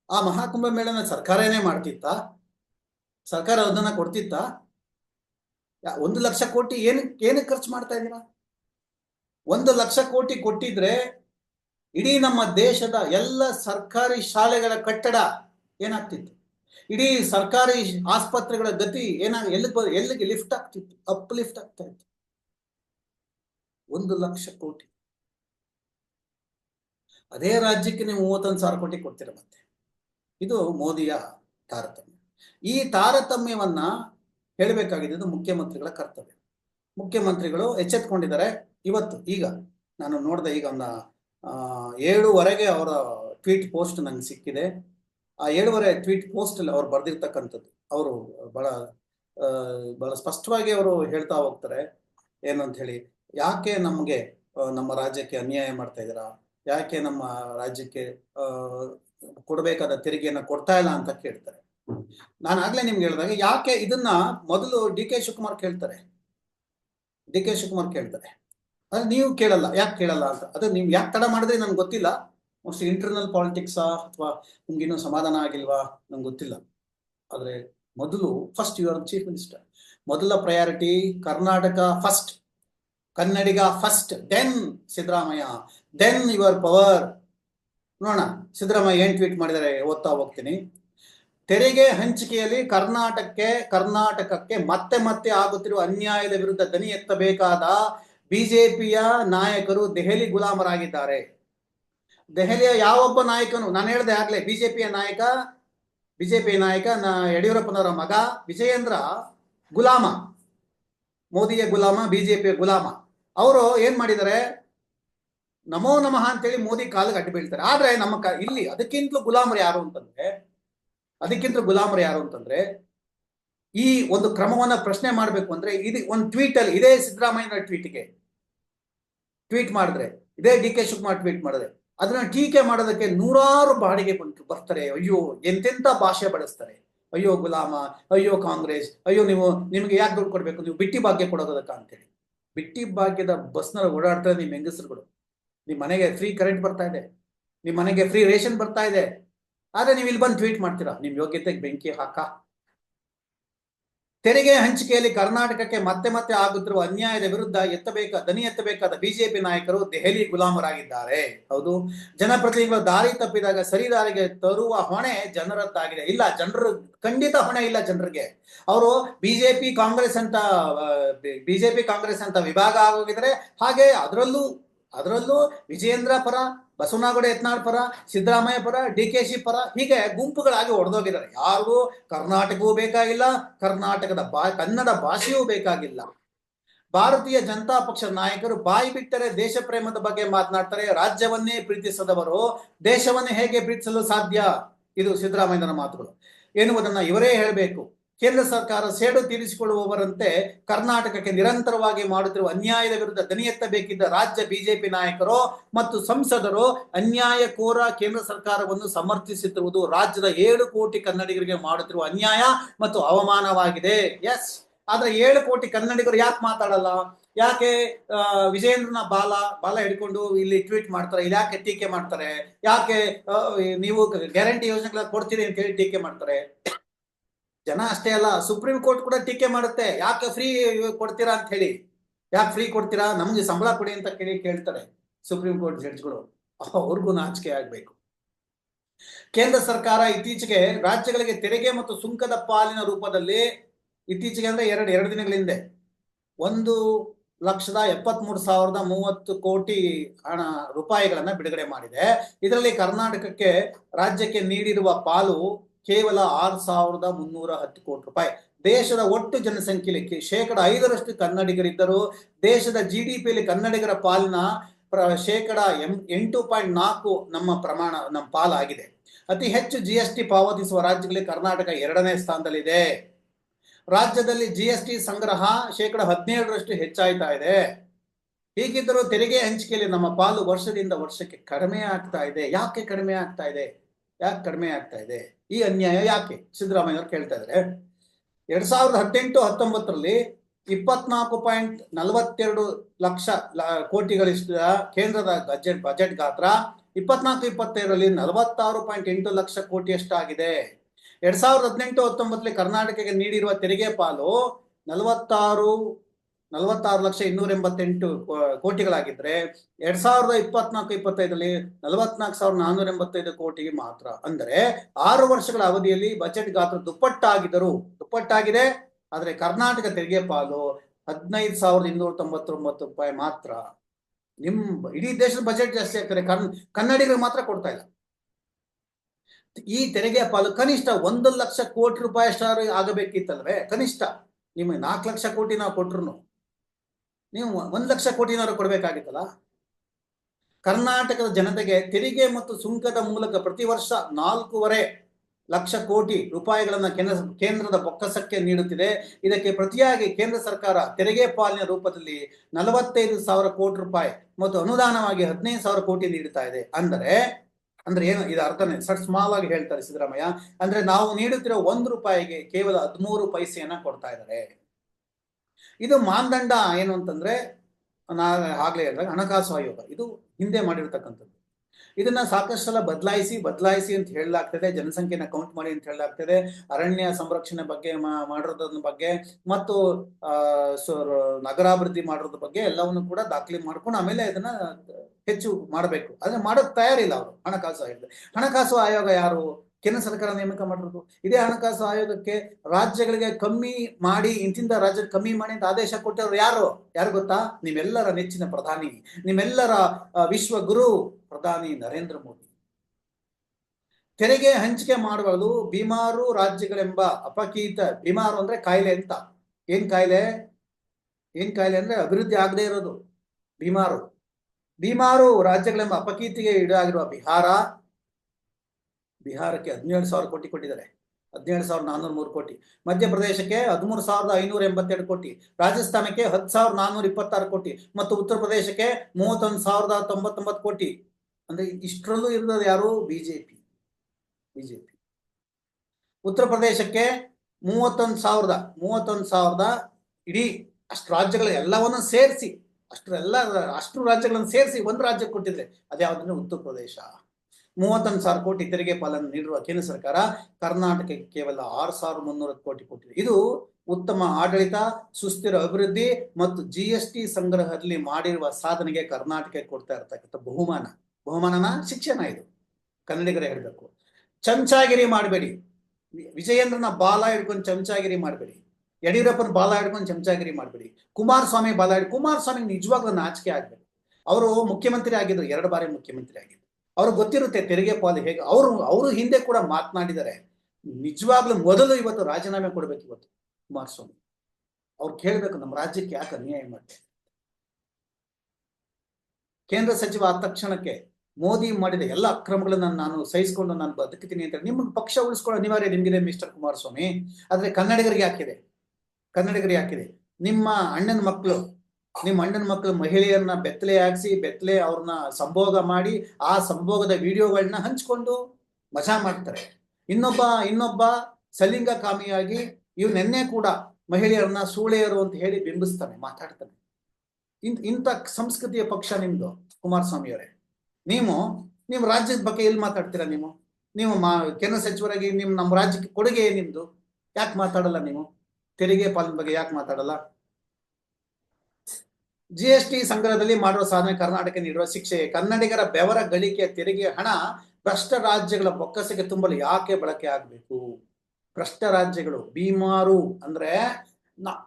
ಆ ಮಹಾಕುಂಭ ಮೇಳನ ಸರ್ಕಾರನೇ ಮಾಡ್ತಿತ್ತಾ? ಸರ್ಕಾರ ಅದನ್ನ ಕೊಡ್ತಿತ್ತಾ? ಒಂದು ಲಕ್ಷ ಕೋಟಿ ಏನು ಏನಕ್ಕೆ ಖರ್ಚು ಮಾಡ್ತಾ ಇದ್ದೀರಾ ಒಂದು ಲಕ್ಷ ಕೋಟಿ ಕೊಟ್ಟಿದ್ರೆ ಇಡೀ ನಮ್ಮ ದೇಶದ ಎಲ್ಲ ಸರ್ಕಾರಿ ಶಾಲೆಗಳ ಕಟ್ಟಡ ಏನಾಗ್ತಿತ್ತು? ಇಡೀ ಸರ್ಕಾರಿ ಆಸ್ಪತ್ರೆಗಳ ಗತಿ ಏನಾಗ ಎಲ್ಲಿಗೆ ಎಲ್ಲಿಗೆ ಲಿಫ್ಟ್ ಆಗ್ತಿತ್ತು? ಅಪ್ ಲಿಫ್ಟ್ ಆಗ್ತಾ ಇತ್ತು. ಒಂದು ಲಕ್ಷ ಕೋಟಿ. ಅದೇ ರಾಜ್ಯಕ್ಕೆ ನೀವು ಮೂವತ್ತೊಂದು ಸಾವಿರ ಕೋಟಿ ಕೊಡ್ತೀರ ಮತ್ತೆ. ಇದು ಮೋದಿಯ ತಾರತಮ್ಯ. ಈ ತಾರತಮ್ಯವನ್ನ ಹೇಳಬೇಕಾಗಿದ್ದು ಮುಖ್ಯಮಂತ್ರಿಗಳ ಕರ್ತವ್ಯ. ಮುಖ್ಯಮಂತ್ರಿಗಳು ಎಚ್ಚೆತ್ಕೊಂಡಿದ್ದಾರೆ. ಇವತ್ತು ಈಗ ನಾನು ನೋಡಿದೆ ಈಗ ಒಂದು ಏಳುವರೆಗೆ ಅವರ ಟ್ವೀಟ್ ಪೋಸ್ಟ್ ನನಗೆ ಸಿಕ್ಕಿದೆ. ಆ ಏಳುವರೆ ಟ್ವೀಟ್ ಪೋಸ್ಟ್ ಅಲ್ಲಿ ಅವ್ರು ಬರ್ದಿರ್ತಕ್ಕಂಥದ್ದು, ಅವರು ಬಹಳ ಬಹಳ ಸ್ಪಷ್ಟವಾಗಿ ಅವರು ಹೇಳ್ತಾ ಹೋಗ್ತಾರೆ. ಏನು ಅಂತ ಹೇಳಿ, ಯಾಕೆ ನಮಗೆ ನಮ್ಮ ರಾಜ್ಯಕ್ಕೆ ಅನ್ಯಾಯ ಮಾಡ್ತಾ ಇದ್ದೀರಾ? ಯಾಕೆ ನಮ್ಮ ರಾಜ್ಯಕ್ಕೆ ಕೊಡಬೇಕಾದ ತೆರಿಗೆಯನ್ನ ಕೊಡ್ತಾ ಇಲ್ಲ ಅಂತ ಕೇಳ್ತಾರೆ. ನಾನು ಆಗ್ಲೇ ನಿಮ್ಗೆ ಹೇಳಿದಾಗ ಯಾಕೆ ಇದನ್ನ ಮೊದಲು ಡಿ ಕೆ ಶಿವಕುಮಾರ್ ಕೇಳ್ತಾರೆ? ಡಿ ಕೆ ಶಿವಕುಮಾರ್ ಕೇಳ್ತಾರೆ. ಅದು ನೀವು ಕೇಳಲ್ಲ, ಯಾಕೆ ಕೇಳಲ್ಲ ಅಂತ. ಅದು ನೀವು ಯಾಕೆ ತಡ ಮಾಡಿದ್ರೆ ನನ್ಗೆ ಗೊತ್ತಿಲ್ಲ. ಮೋಸ್ಟ್ಲಿ ಇಂಟರ್ನಲ್ ಪಾಲಿಟಿಕ್ಸಾ ಅಥವಾ ನಿಮ್ಗೆ ಇನ್ನೂ ಸಮಾಧಾನ ಆಗಿಲ್ವಾ ನಂಗೆ ಗೊತ್ತಿಲ್ಲ. ಆದರೆ ಮೊದಲು first you are chief minister ಮೊದಲ priority Karnataka first Kannadiga first then Siddaramaiah then your power ನೋಡೋಣ, ಸಿದ್ದರಾಮಯ್ಯ ಏನ್ ಟ್ವೀಟ್ ಮಾಡಿದರೆ, ಓದ್ತಾ ಹೋಗ್ತೀನಿ. ತೆರಿಗೆ ಹಂಚಿಕೆಯಲ್ಲಿ ಕರ್ನಾಟಕಕ್ಕೆ ಕರ್ನಾಟಕಕ್ಕೆ ಮತ್ತೆ ಮತ್ತೆ ಆಗುತ್ತಿರುವ ಅನ್ಯಾಯದ ವಿರುದ್ಧ ದನಿ ಎತ್ತಬೇಕಾದ ಬಿಜೆಪಿಯ ನಾಯಕರು ದೆಹಲಿ ಗುಲಾಮರಾಗಿದ್ದಾರೆ. ದೆಹಲಿಯ ಯಾವೊಬ್ಬ ನಾಯಕನು, ನಾನು ಹೇಳಿದೆ ಆಗ್ಲೇ, ಬಿಜೆಪಿಯ ನಾಯಕ ಬಿಜೆಪಿ ನಾಯಕ, ನ- ಯಡಿಯೂರಪ್ಪನವರ ಮಗ ವಿಜಯೇಂದ್ರ ಗುಲಾಮ, ಮೋದಿಯ ಗುಲಾಮ, ಬಿಜೆಪಿಯ ಗುಲಾಮ. ಅವರು ಏನ್ ಮಾಡಿದ್ದಾರೆ? ನಮೋ ನಮಃ ಅಂತೇಳಿ ಮೋದಿ ಕಾಲಿಗೆ ಅಡ್ಡಿ ಬೀಳ್ತಾರೆ. ಆದ್ರೆ ನಮ್ಮ ಇಲ್ಲಿ ಅದಕ್ಕಿಂತಲೂ ಗುಲಾಮರು ಯಾರು ಅಂತಂದ್ರೆ ಅದಕ್ಕಿಂತ ಗುಲಾಮರು ಯಾರು ಅಂತಂದ್ರೆ, ಈ ಒಂದು ಕ್ರಮವನ್ನ ಪ್ರಶ್ನೆ ಮಾಡಬೇಕು ಅಂದ್ರೆ, ಇದು ಒಂದು ಟ್ವೀಟ್ ಅಲ್ಲಿ, ಇದೇ ಸಿದ್ದರಾಮಯ್ಯನ ಟ್ವೀಟ್ಗೆ ಟ್ವೀಟ್ ಮಾಡಿದ್ರೆ, ಇದೇ ಡಿ ಕೆ ಶಿವಕುಮಾರ್ ಟ್ವೀಟ್ ಮಾಡಿದ್ರೆ, ಅದನ್ನ ಟೀಕೆ ಮಾಡೋದಕ್ಕೆ ನೂರಾರು ಬಾಡಿಗೆ ಬರ್ತಾರೆ. ಅಯ್ಯೋ, ಎಂತೆಂತ ಭಾಷೆ ಬಳಸ್ತಾರೆ. ಅಯ್ಯೋ, ಗುಲಾಮ, ಅಯ್ಯೋ, ಕಾಂಗ್ರೆಸ್, ಅಯ್ಯೋ, ನೀವು, ನಿಮ್ಗೆ ಯಾಕೆ ದುಡ್ಡು ಕೊಡ್ಬೇಕು? ನೀವು ಬಿಟ್ಟಿ ಭಾಗ್ಯ ಕೊಡೋದಕ್ಕ ಅಂತೇಳಿ ಬಿಟ್ಟಿ ಭಾಗ್ಯದ ಬಸ್ನಲ್ಲಿ ಓಡಾಡ್ತಾರೆ, ನಿಮ್ಮ ಹೆಂಗಸರುಗಳು. ನಿಮ್ಮ ಮನೆಗೆ ಫ್ರೀ ಕರೆಂಟ್ ಬರ್ತಾ ಇದೆ. ನಿಮ್ಮ ಮನೆಗೆ ಫ್ರೀ ರೇಷನ್ ಬರ್ತಾ ಇದೆ. ಆದ್ರೆ ನೀವು ಇಲ್ಲಿ ಬಂದು ಟ್ವೀಟ್ ಮಾಡ್ತೀರಾ? ನಿಮ್ ಯೋಗ್ಯತೆಗೆ ಬೆಂಕಿ ಹಾಕ. ತೆರಿಗೆ ಹಂಚಿಕೆಯಲ್ಲಿ ಕರ್ನಾಟಕಕ್ಕೆ ಮತ್ತೆ ಮತ್ತೆ ಆಗುತ್ತಿರುವ ಅನ್ಯಾಯದ ವಿರುದ್ಧ ಎತ್ತಬೇಕ ದನಿ ಎತ್ತಬೇಕಾದ ಬಿಜೆಪಿ ನಾಯಕರು ದೆಹಲಿ ಗುಲಾಮರಾಗಿದ್ದಾರೆ. ಹೌದು. ಜನಪ್ರತಿನಿಧಿಗಳು ದಾರಿ ತಪ್ಪಿದಾಗ ಸರಿದಾರಿಗೆ ತರುವ ಹೊಣೆ ಜನರದ್ದಾಗಿದೆ. ಇಲ್ಲ, ಜನರು, ಖಂಡಿತ ಹೊಣೆ ಇಲ್ಲ ಜನರಿಗೆ. ಅವರು ಬಿಜೆಪಿ ಕಾಂಗ್ರೆಸ್ ಅಂತ ಬಿಜೆಪಿ ಕಾಂಗ್ರೆಸ್ ಅಂತ ವಿಭಾಗ ಆಗೋಗಿದ್ರೆ ಹಾಗೆ ಅದರಲ್ಲೂ ಅದರಲ್ಲೂ ವಿಜಯೇಂದ್ರ ಪರ ಬಸವನಗುಡಿ ಯತ್ನಾಳ್ ಪರ, ಸಿದ್ದರಾಮಯ್ಯ ಪರ, ಡಿ ಕೆ ಶಿ ಪರ ಹೀಗೆ ಗುಂಪುಗಳಾಗಿ ಹೊಡೆದೋಗಿದ್ದಾರೆ ಯಾರಿಗೂ ಕರ್ನಾಟಕವೂ ಬೇಕಾಗಿಲ್ಲ, ಕರ್ನಾಟಕದ ಬಾ, ಕನ್ನಡ ಭಾಷೆಯೂ ಬೇಕಾಗಿಲ್ಲ. ಭಾರತೀಯ ಜನತಾ ಪಕ್ಷದ ನಾಯಕರು ಬಾಯಿ ಬಿಟ್ಟರೆ ದೇಶ ಪ್ರೇಮದ ಬಗ್ಗೆ ಮಾತನಾಡ್ತಾರೆ. ರಾಜ್ಯವನ್ನೇ ಪ್ರೀತಿಸದವರು, ದೇಶವನ್ನೇ ಹೇಗೆ ಪ್ರೀತಿಸಲು ಸಾಧ್ಯ? ಇದು ಸಿದ್ದರಾಮಯ್ಯನ ಮಾತುಗಳು. ಎನ್ನುವುದನ್ನ ಇವರೇ ಹೇಳಬೇಕು. ಕೇಂದ್ರ ಸರ್ಕಾರ ಸೇಡು ತೀರಿಸಿಕೊಳ್ಳುವವರಂತೆ ಕರ್ನಾಟಕಕ್ಕೆ ನಿರಂತರವಾಗಿ ಮಾಡುತ್ತಿರುವ ಅನ್ಯಾಯದ ವಿರುದ್ಧ ದನಿ ಎತ್ತಬೇಕಿದ್ದ ರಾಜ್ಯ ಬಿಜೆಪಿ ನಾಯಕರು ಮತ್ತು ಸಂಸದರು ಅನ್ಯಾಯಕೋರ ಕೇಂದ್ರ ಸರ್ಕಾರವನ್ನು ಸಮರ್ಥಿಸುತ್ತಿರುವುದು ರಾಜ್ಯದ ಏಳು ಕೋಟಿ ಕನ್ನಡಿಗರಿಗೆ ಮಾಡುತ್ತಿರುವ ಅನ್ಯಾಯ ಮತ್ತು ಅವಮಾನವಾಗಿದೆ. ಎಸ್ ಆದ್ರೆ ಏಳು ಕೋಟಿ ಕನ್ನಡಿಗರು ಯಾಕೆ ಮಾತಾಡಲ್ಲ? ಯಾಕೆ ವಿಜಯೇಂದ್ರನ ಬಾಲ ಬಾಲ ಹಿಡ್ಕೊಂಡು ಇಲ್ಲಿ ಟ್ವೀಟ್ ಮಾಡ್ತಾರೆ, ಇಲ್ಲಿ ಯಾಕೆ ಟೀಕೆ ಮಾಡ್ತಾರೆ? ಯಾಕೆ ನೀವು ಗ್ಯಾರಂಟಿ ಯೋಜನೆಗಳ ಕೊಡ್ತೀರಿ ಅಂತ ಹೇಳಿ ಟೀಕೆ ಮಾಡ್ತಾರೆ? ಜನ ಅಷ್ಟೇ ಅಲ್ಲ ಸುಪ್ರೀಂ ಕೋರ್ಟ್ ಕೂಡ ಟೀಕೆ ಮಾಡುತ್ತೆ. ಯಾಕೆ ಫ್ರೀ ಕೊಡ್ತೀರಾ ಅಂತ ಹೇಳಿ. ಯಾಕೆ ಫ್ರೀ ಕೊಡ್ತೀರಾ? ನಮ್ಗೆ ಸಂಬಳ ಕೊಡಿ ಅಂತ ಕೇಳಿ ಕೇಳ್ತಾರೆ ಸುಪ್ರೀಂ ಕೋರ್ಟ್ ಜಡ್ಜ್ಗಳು ಅವ್ರಿಗೂ ನಾಚಿಕೆ ಆಗ್ಬೇಕು. ಕೇಂದ್ರ ಸರ್ಕಾರ ಇತ್ತೀಚೆಗೆ ರಾಜ್ಯಗಳಿಗೆ ತೆರಿಗೆ ಮತ್ತು ಸುಂಕದ ಪಾಲಿನ ರೂಪದಲ್ಲಿ ಇತ್ತೀಚೆಗೆ ಅಂದ್ರೆ ಎರಡು ಎರಡು ದಿನಗಳ ಹಿಂದೆ ಒಂದು ಲಕ್ಷದ ಎಪ್ಪತ್ಮೂರು ಸಾವಿರದ ಮೂವತ್ತು ಕೋಟಿ ಹಣ ರೂಪಾಯಿಗಳನ್ನ ಬಿಡುಗಡೆ ಮಾಡಿದೆ. ಇದರಲ್ಲಿ ಕರ್ನಾಟಕಕ್ಕೆ ರಾಜ್ಯಕ್ಕೆ ನೀಡಿರುವ ಪಾಲು ಕೇವಲ ಆರು ಸಾವಿರದ ಮುನ್ನೂರ ಹತ್ತು ಕೋಟಿ ರೂಪಾಯಿ. ದೇಶದ ಒಟ್ಟು ಜನಸಂಖ್ಯೆಯಲ್ಲಿ ಶೇಕಡ ಐದರಷ್ಟು ಕನ್ನಡಿಗರಿದ್ದರು. ದೇಶದ ಜಿ ಡಿ ಪಿಯಲ್ಲಿ ಕನ್ನಡಿಗರ ಪಾಲಿನ ಪ್ರ- ಶೇಕಡ ಎಂ, ಎಂಟು ಪಾಯಿಂಟ್ ನಾಲ್ಕು ನಮ್ಮ ಪ್ರಮಾಣ, ನಮ್ಮ ಪಾಲಾಗಿದೆ. ಅತಿ ಹೆಚ್ಚು ಜಿ ಎಸ್ ಟಿ ಪಾವತಿಸುವ ರಾಜ್ಯಗಳಲ್ಲಿ ಕರ್ನಾಟಕ ಎರಡನೇ ಸ್ಥಾನದಲ್ಲಿದೆ. ರಾಜ್ಯದಲ್ಲಿ ಜಿ ಎಸ್ ಟಿ ಸಂಗ್ರಹ ಶೇಕಡ ಹದಿನೇಳರಷ್ಟು ಹೆಚ್ಚಾಯ್ತಾ ಇದೆ. ಹೀಗಿದ್ದರೂ ತೆರಿಗೆ ಹಂಚಿಕೆಯಲ್ಲಿ ನಮ್ಮ ಪಾಲು ವರ್ಷದಿಂದ ವರ್ಷಕ್ಕೆ ಕಡಿಮೆ ಆಗ್ತಾ ಇದೆ. ಯಾಕೆ ಕಡಿಮೆ ಆಗ್ತಾ ಇದೆ? ಯಾಕೆ ಕಡಿಮೆ ಆಗ್ತಾ ಇದೆ? ಈ ಅನ್ಯಾಯ ಯಾಕೆ? ಸಿದ್ದರಾಮಯ್ಯವ್ರು ಕೇಳ್ತಾ ಇದ್ದಾರೆ ಎರಡ್ ಸಾವಿರದ ಹದಿನೆಂಟು, ಹತ್ತೊಂಬತ್ತರಲ್ಲಿ ಇಪ್ಪತ್ನಾಲ್ಕು ಪಾಯಿಂಟ್ ನಲವತ್ತೆರಡು ಲಕ್ಷ ಕೋಟಿಗಳಿಷ್ಟ ಕೇಂದ್ರದ ಬಜೆಟ್ ಬಜೆಟ್ ಗಾತ್ರ ಇಪ್ಪತ್ನಾಲ್ಕು, ಇಪ್ಪತ್ತೈದರಲ್ಲಿ ನಲವತ್ತಾರು ಪಾಯಿಂಟ್ ಎಂಟು ಲಕ್ಷ ಕೋಟಿಯಷ್ಟಾಗಿದೆ. ಎರಡ್ ಸಾವಿರದ ಹದಿನೆಂಟು, ಹತ್ತೊಂಬತ್ತರಲ್ಲಿ ಕರ್ನಾಟಕಕ್ಕೆ ನೀಡಿರುವ ತೆರಿಗೆ ಪಾಲು ನಲವತ್ತಾರು ನಲವತ್ತಾರು ಲಕ್ಷ ಇನ್ನೂರ ಎಂಬತ್ತೆಂಟು ಕೋಟಿಗಳಾಗಿದ್ರೆ ಎರಡ್ ಸಾವಿರದ ಇಪ್ಪತ್ನಾಲ್ಕು, ಇಪ್ಪತ್ತೈದರಲ್ಲಿ ನಲವತ್ನಾಲ್ಕು ಸಾವಿರದ ನಾನ್ನೂರ ಎಂಬತ್ತೈದು ಕೋಟಿಗೆ ಮಾತ್ರ. ಅಂದ್ರೆ ಆರು ವರ್ಷಗಳ ಅವಧಿಯಲ್ಲಿ ಬಜೆಟ್ ಗಾತ್ರ ದುಪ್ಪಟ್ಟಾಗಿದ್ದರು, ದುಪ್ಪಟ್ಟಾಗಿದೆ, ಆದರೆ ಕರ್ನಾಟಕ ತೆರಿಗೆ ಪಾಲು ಹದಿನೈದು ಸಾವಿರದ ಇನ್ನೂರ ತೊಂಬತ್ತೊಂಬತ್ತು ರೂಪಾಯಿ ಮಾತ್ರ. ನಿಮ್ ಇಡೀ ದೇಶದ ಬಜೆಟ್ ಜಾಸ್ತಿ ಆಗ್ತಾರೆ ಕನ್ ಕನ್ನಡಿಗರು ಮಾತ್ರ ಕೊಡ್ತಾ ಇಲ್ಲ. ಈ ತೆರಿಗೆ ಪಾಲು ಕನಿಷ್ಠ ಒಂದು ಲಕ್ಷ ಕೋಟಿ ರೂಪಾಯಿ ಅಷ್ಟಾರು ಆಗಬೇಕಿತ್ತಲ್ವೇ? ಕನಿಷ್ಠ. ನಿಮಗೆ ನಾಲ್ಕು ಲಕ್ಷ ಕೋಟಿ ನಾವು ಕೊಟ್ರು ನೀವು ಒಂದು ಲಕ್ಷ ಕೋಟಿನವರು ಕೊಡಬೇಕಾಗಿತ್ತಲ್ಲ? ಕರ್ನಾಟಕದ ಜನತೆಗೆ ತೆರಿಗೆ ಮತ್ತು ಸುಂಕದ ಮೂಲಕ ಪ್ರತಿ ವರ್ಷ ನಾಲ್ಕೂವರೆ ಲಕ್ಷ ಕೋಟಿ ರೂಪಾಯಿಗಳನ್ನು ಕೇಂದ್ರ ಕೇಂದ್ರದ ಬೊಕ್ಕಸಕ್ಕೆ ನೀಡುತ್ತಿದೆ. ಇದಕ್ಕೆ ಪ್ರತಿಯಾಗಿ ಕೇಂದ್ರ ಸರ್ಕಾರ ತೆರಿಗೆ ಪಾಲಿನ ರೂಪದಲ್ಲಿ ನಲವತ್ತೈದು ಸಾವಿರ ಕೋಟಿ ರೂಪಾಯಿ ಮತ್ತು ಅನುದಾನವಾಗಿ ಹದಿನೈದು ಸಾವಿರ ಕೋಟಿ ನೀಡುತ್ತಾ ಇದೆ. ಅಂದರೆ, ಅಂದ್ರೆ ಏನು ಇದು ಅರ್ಥನೇ? ಸಟ್ ಸ್ಮಾಲ್ ಆಗಿ ಹೇಳ್ತಾರೆ ಸಿದ್ದರಾಮಯ್ಯ. ಅಂದ್ರೆ ನಾವು ನೀಡುತ್ತಿರೋ ಒಂದು ರೂಪಾಯಿಗೆ ಕೇವಲ ಹದಿಮೂರು ಪೈಸೆಯನ್ನ ಕೊಡ್ತಾ ಇದ್ದಾರೆ. ಇದು ಮಾನದಂಡ ಏನು ಅಂತಂದ್ರೆ, ನಾ ಆಗ್ಲೇ ಹೇಳಿದಾಗ ಹಣಕಾಸು ಆಯೋಗ. ಇದು ಹಿಂದೆ ಮಾಡಿರ್ತಕ್ಕಂಥದ್ದು. ಇದನ್ನ ಸಾಕಷ್ಟು ಸಲ ಬದಲಾಯಿಸಿ ಬದಲಾಯಿಸಿ ಅಂತ ಹೇಳಲಾಗ್ತದೆ. ಜನಸಂಖ್ಯೆನ ಕೌಂಟ್ ಮಾಡಿ ಅಂತ ಹೇಳಲಾಗ್ತದೆ. ಅರಣ್ಯ ಸಂರಕ್ಷಣೆ ಬಗ್ಗೆ ಮಾಡಿರೋದ್ರ ಬಗ್ಗೆ ಮತ್ತು ನಗರಾಭಿವೃದ್ಧಿ ಮಾಡಿರೋದ್ರ ಬಗ್ಗೆ ಎಲ್ಲವನ್ನು ಕೂಡ ದಾಖಲೆ ಮಾಡ್ಕೊಂಡು ಆಮೇಲೆ ಇದನ್ನ ಹೆಚ್ಚು ಮಾಡಬೇಕು. ಅದನ್ನ ಮಾಡೋಕ್ ತಯಾರಿಲ್ಲ ಅವರು ಹಣಕಾಸು ಆಯೋಗ. ಹಣಕಾಸು ಆಯೋಗ ಯಾರು? ಕೇಂದ್ರ ಸರ್ಕಾರ ನೇಮಕ ಮಾಡಿರೋದು. ಇದೇ ಹಣಕಾಸು ಆಯೋಗಕ್ಕೆ ರಾಜ್ಯಗಳಿಗೆ ಕಮ್ಮಿ ಮಾಡಿ, ಇಂತಿಂದ ರಾಜ್ಯ ಕಮ್ಮಿ ಮಾಡಿ ಅಂತ ಆದೇಶ ಕೊಟ್ಟವರು ಯಾರು? ಯಾರು ಗೊತ್ತಾ? ನಿಮ್ಮೆಲ್ಲರ ನೆಚ್ಚಿನ ಪ್ರಧಾನಿ, ನಿಮ್ಮೆಲ್ಲರ ವಿಶ್ವ ಗುರು ಪ್ರಧಾನಿ ನರೇಂದ್ರ ಮೋದಿ. ತೆರಿಗೆ ಹಂಚಿಕೆ ಮಾಡುವುದು ಬಿಮಾರು ರಾಜ್ಯಗಳೆಂಬ ಅಪಕೀತ ಬಿಮಾರು ಅಂದ್ರೆ ಕಾಯಿಲೆ ಅಂತ. ಏನ್ ಕಾಯಿಲೆ? ಏನ್ ಕಾಯಿಲೆ ಅಂದ್ರೆ ಅಭಿವೃದ್ಧಿ ಆಗದೆ ಇರೋದು. ಬಿಮಾರು ಬಿಮಾರು ರಾಜ್ಯಗಳೆಂಬ ಅಪಕೀರ್ತಿಗೆ ಈಡಾಗಿರುವ ಬಿಹಾರ ಬಿಹಾರಕ್ಕೆ ಹದಿನೇಳು ಸಾವಿರ ಕೋಟಿ ಕೊಟ್ಟಿದ್ದಾರೆ. ಹದಿನೇಳು ಸಾವಿರದ ನಾನ್ನೂರ ಮೂರು ಕೋಟಿ. ಮಧ್ಯಪ್ರದೇಶಕ್ಕೆ ಹದಿಮೂರು ಸಾವಿರದ ಐನೂರ ಎಂಬತ್ತೆರಡು ಕೋಟಿ. ರಾಜಸ್ಥಾನಕ್ಕೆ ಹತ್ತು ಸಾವಿರದ ನಾನ್ನೂರ ಇಪ್ಪತ್ತಾರು ಕೋಟಿ. ಮತ್ತು ಉತ್ತರ ಪ್ರದೇಶಕ್ಕೆ ಮೂವತ್ತೊಂದು ಸಾವಿರದ ತೊಂಬತ್ತೊಂಬತ್ತು ಕೋಟಿ. ಅಂದ್ರೆ ಇಷ್ಟರಲ್ಲೂ ಇರೋದು ಯಾರು? ಬಿಜೆಪಿ. ಬಿಜೆಪಿ. ಉತ್ತರ ಪ್ರದೇಶಕ್ಕೆ ಮೂವತ್ತೊಂದು ಸಾವಿರದ ಮೂವತ್ತೊಂದು ಸಾವಿರದ ಇಡೀ ಅಷ್ಟು ರಾಜ್ಯಗಳ ಎಲ್ಲವನ್ನು ಸೇರಿಸಿ ಅಷ್ಟು ಎಲ್ಲ ಅಷ್ಟು ರಾಜ್ಯಗಳನ್ನು ಸೇರಿಸಿ ಒಂದು ರಾಜ್ಯಕ್ಕೆ ಕೊಟ್ಟಿದ್ರೆ ಅದ್ಯಾವುದನ್ನು ಉತ್ತರ ಪ್ರದೇಶ. ಮೂವತ್ತೊಂದು ಸಾವಿರ ಕೋಟಿ ತೆರಿಗೆ ಪಾಲನ್ನು ನೀಡಿರುವ ಕೇಂದ್ರ ಸರ್ಕಾರ ಕರ್ನಾಟಕಕ್ಕೆ ಕೇವಲ ಆರು ಸಾವಿರದ ಮುನ್ನೂರ ಕೋಟಿ ಕೊಟ್ಟಿದೆ. ಇದು ಉತ್ತಮ ಆಡಳಿತ, ಸುಸ್ಥಿರ ಅಭಿವೃದ್ಧಿ ಮತ್ತು ಜಿ ಎಸ್ ಟಿ ಸಂಗ್ರಹದಲ್ಲಿ ಮಾಡಿರುವ ಸಾಧನೆಗೆ ಕರ್ನಾಟಕಕ್ಕೆ ಕೊಡ್ತಾ ಇರತಕ್ಕಂಥ ಬಹುಮಾನ. ಬಹುಮಾನನ ಶಿಕ್ಷಣ ಇದು. ಕನ್ನಡಿಗರೇ ಹೇಳಬೇಕು. ಚಂಚಾಗಿರಿ ಮಾಡಬೇಡಿ. ವಿಜಯೇಂದ್ರನ ಬಾಲ ಹಿಡ್ಕೊಂಡು ಚಂಚಾಗಿರಿ ಮಾಡಬೇಡಿ. ಯಡಿಯೂರಪ್ಪನ ಬಾಲ ಹಿಡ್ಕೊಂಡು ಚಮಚಾಗಿರಿ ಮಾಡಬೇಡಿ. ಕುಮಾರಸ್ವಾಮಿ ಬಾಲ ಹಿಡ್ ಕುಮಾರಸ್ವಾಮಿ ನಿಜವಾಗ್ಲೂ ನಾಚಿಕೆ ಆಗ್ಬೇಕು. ಅವರು ಮುಖ್ಯಮಂತ್ರಿ ಆಗಿದ್ರು ಎರಡು ಬಾರಿ ಮುಖ್ಯಮಂತ್ರಿ ಆಗಿದ್ರು ಅವ್ರಿಗೆ ಗೊತ್ತಿರುತ್ತೆ ತೆರಿಗೆ ಪಾಲು ಹೇಗೆ. ಅವರು ಅವರು ಹಿಂದೆ ಕೂಡ ಮಾತನಾಡಿದ್ದಾರೆ. ನಿಜವಾಗ್ಲೂ ಮೊದಲು ಇವತ್ತು ರಾಜೀನಾಮೆ ಕೊಡ್ಬೇಕು ಇವತ್ತು ಕುಮಾರಸ್ವಾಮಿ. ಅವ್ರು ಕೇಳ್ಬೇಕು ನಮ್ಮ ರಾಜ್ಯಕ್ಕೆ ಯಾಕೆ ಅನ್ಯಾಯ ಮಾಡ್ತಾರೆ ಕೇಂದ್ರ ಸಚಿವ ಆದ ತಕ್ಷಣಕ್ಕೆ ಮೋದಿ ಮಾಡಿದ ಎಲ್ಲ ಅಕ್ರಮಗಳನ್ನ ನಾನು ಸಹಿಸಿಕೊಂಡು ನಾನು ಬದುಕ್ತೀನಿ ಅಂತ ನಿಮ್ಮ ಪಕ್ಷ ಉಳಿಸ್ಕೊಳ್ಳೋ ಅನಿವಾರ್ಯ ನಿಮ್ಗಿದೆ ಮಿಸ್ಟರ್ ಕುಮಾರಸ್ವಾಮಿ. ಆದ್ರೆ ಕನ್ನಡಿಗರಿಗೆ ಹಾಕಿದೆ ಕನ್ನಡಿಗರಿಗೆ ಹಾಕಿದೆ ನಿಮ್ಮ ಅಣ್ಣನ ಮಕ್ಕಳು ನಿಮ್ಮ ಅಣ್ಣನ ಮಕ್ಕಳು ಮಹಿಳೆಯರನ್ನ ಬೆತ್ತಲೆ ಹಾಕ್ಸಿ, ಬೆತ್ತಲೆ ಅವ್ರನ್ನ ಸಂಭೋಗ ಮಾಡಿ, ಆ ಸಂಭೋಗದ ವಿಡಿಯೋಗಳನ್ನ ಹಂಚ್ಕೊಂಡು ಮಜಾ ಮಾಡ್ತಾರೆ. ಇನ್ನೊಬ್ಬ ಇನ್ನೊಬ್ಬ ಸಲಿಂಗ ಕಾಮಿಯಾಗಿ ಇವ್ ನೆನ್ನೆ ಕೂಡ ಮಹಿಳೆಯರನ್ನ ಸೂಳೆಯರು ಅಂತ ಹೇಳಿ ಬಿಂಬಿಸ್ತಾನೆ, ಮಾತಾಡ್ತಾನೆ. ಇಂತ, ಇಂಥ ಸಂಸ್ಕೃತಿಯ ಪಕ್ಷ ನಿಮ್ದು ಕುಮಾರಸ್ವಾಮಿ ಅವರೇ ನೀವು ನಿಮ್ಮ ರಾಜ್ಯದ ಬಗ್ಗೆ ಎಲ್ಲಿ ಮಾತಾಡ್ತೀರಾ ನೀವು? ನೀವು ಮಾ, ಕೇಂದ್ರ ಸಚಿವರಾಗಿ ನಿಮ್ ನಮ್ಮ ರಾಜ್ಯಕ್ಕೆ ಕೊಡುಗೆ ನಿಮ್ದು? ಯಾಕೆ ಮಾತಾಡಲ್ಲ ನೀವು? ತೆರಿಗೆ ಪಾಲನೆ ಬಗ್ಗೆ ಯಾಕೆ ಮಾತಾಡಲ್ಲ? ಜಿ ಎಸ್ ಟಿ ಸಂಗ್ರಹದಲ್ಲಿ ಮಾಡುವ ಸಾಧನೆ ಕರ್ನಾಟಕ ನೀಡುವ ಶಿಕ್ಷೆ. ಕನ್ನಡಿಗರ ಬೆವರ ಗಳಿಕೆಯ ತೆರಿಗೆ, ಹಣ ಭ್ರಷ್ಟ ರಾಜ್ಯಗಳ ಬೊಕ್ಕಸಕ್ಕೆ ತುಂಬಲು ಯಾಕೆ ಬಳಕೆ ಆಗ್ಬೇಕು? ಭ್ರಷ್ಟ ರಾಜ್ಯಗಳು ಬೀಮಾರು ಅಂದ್ರೆ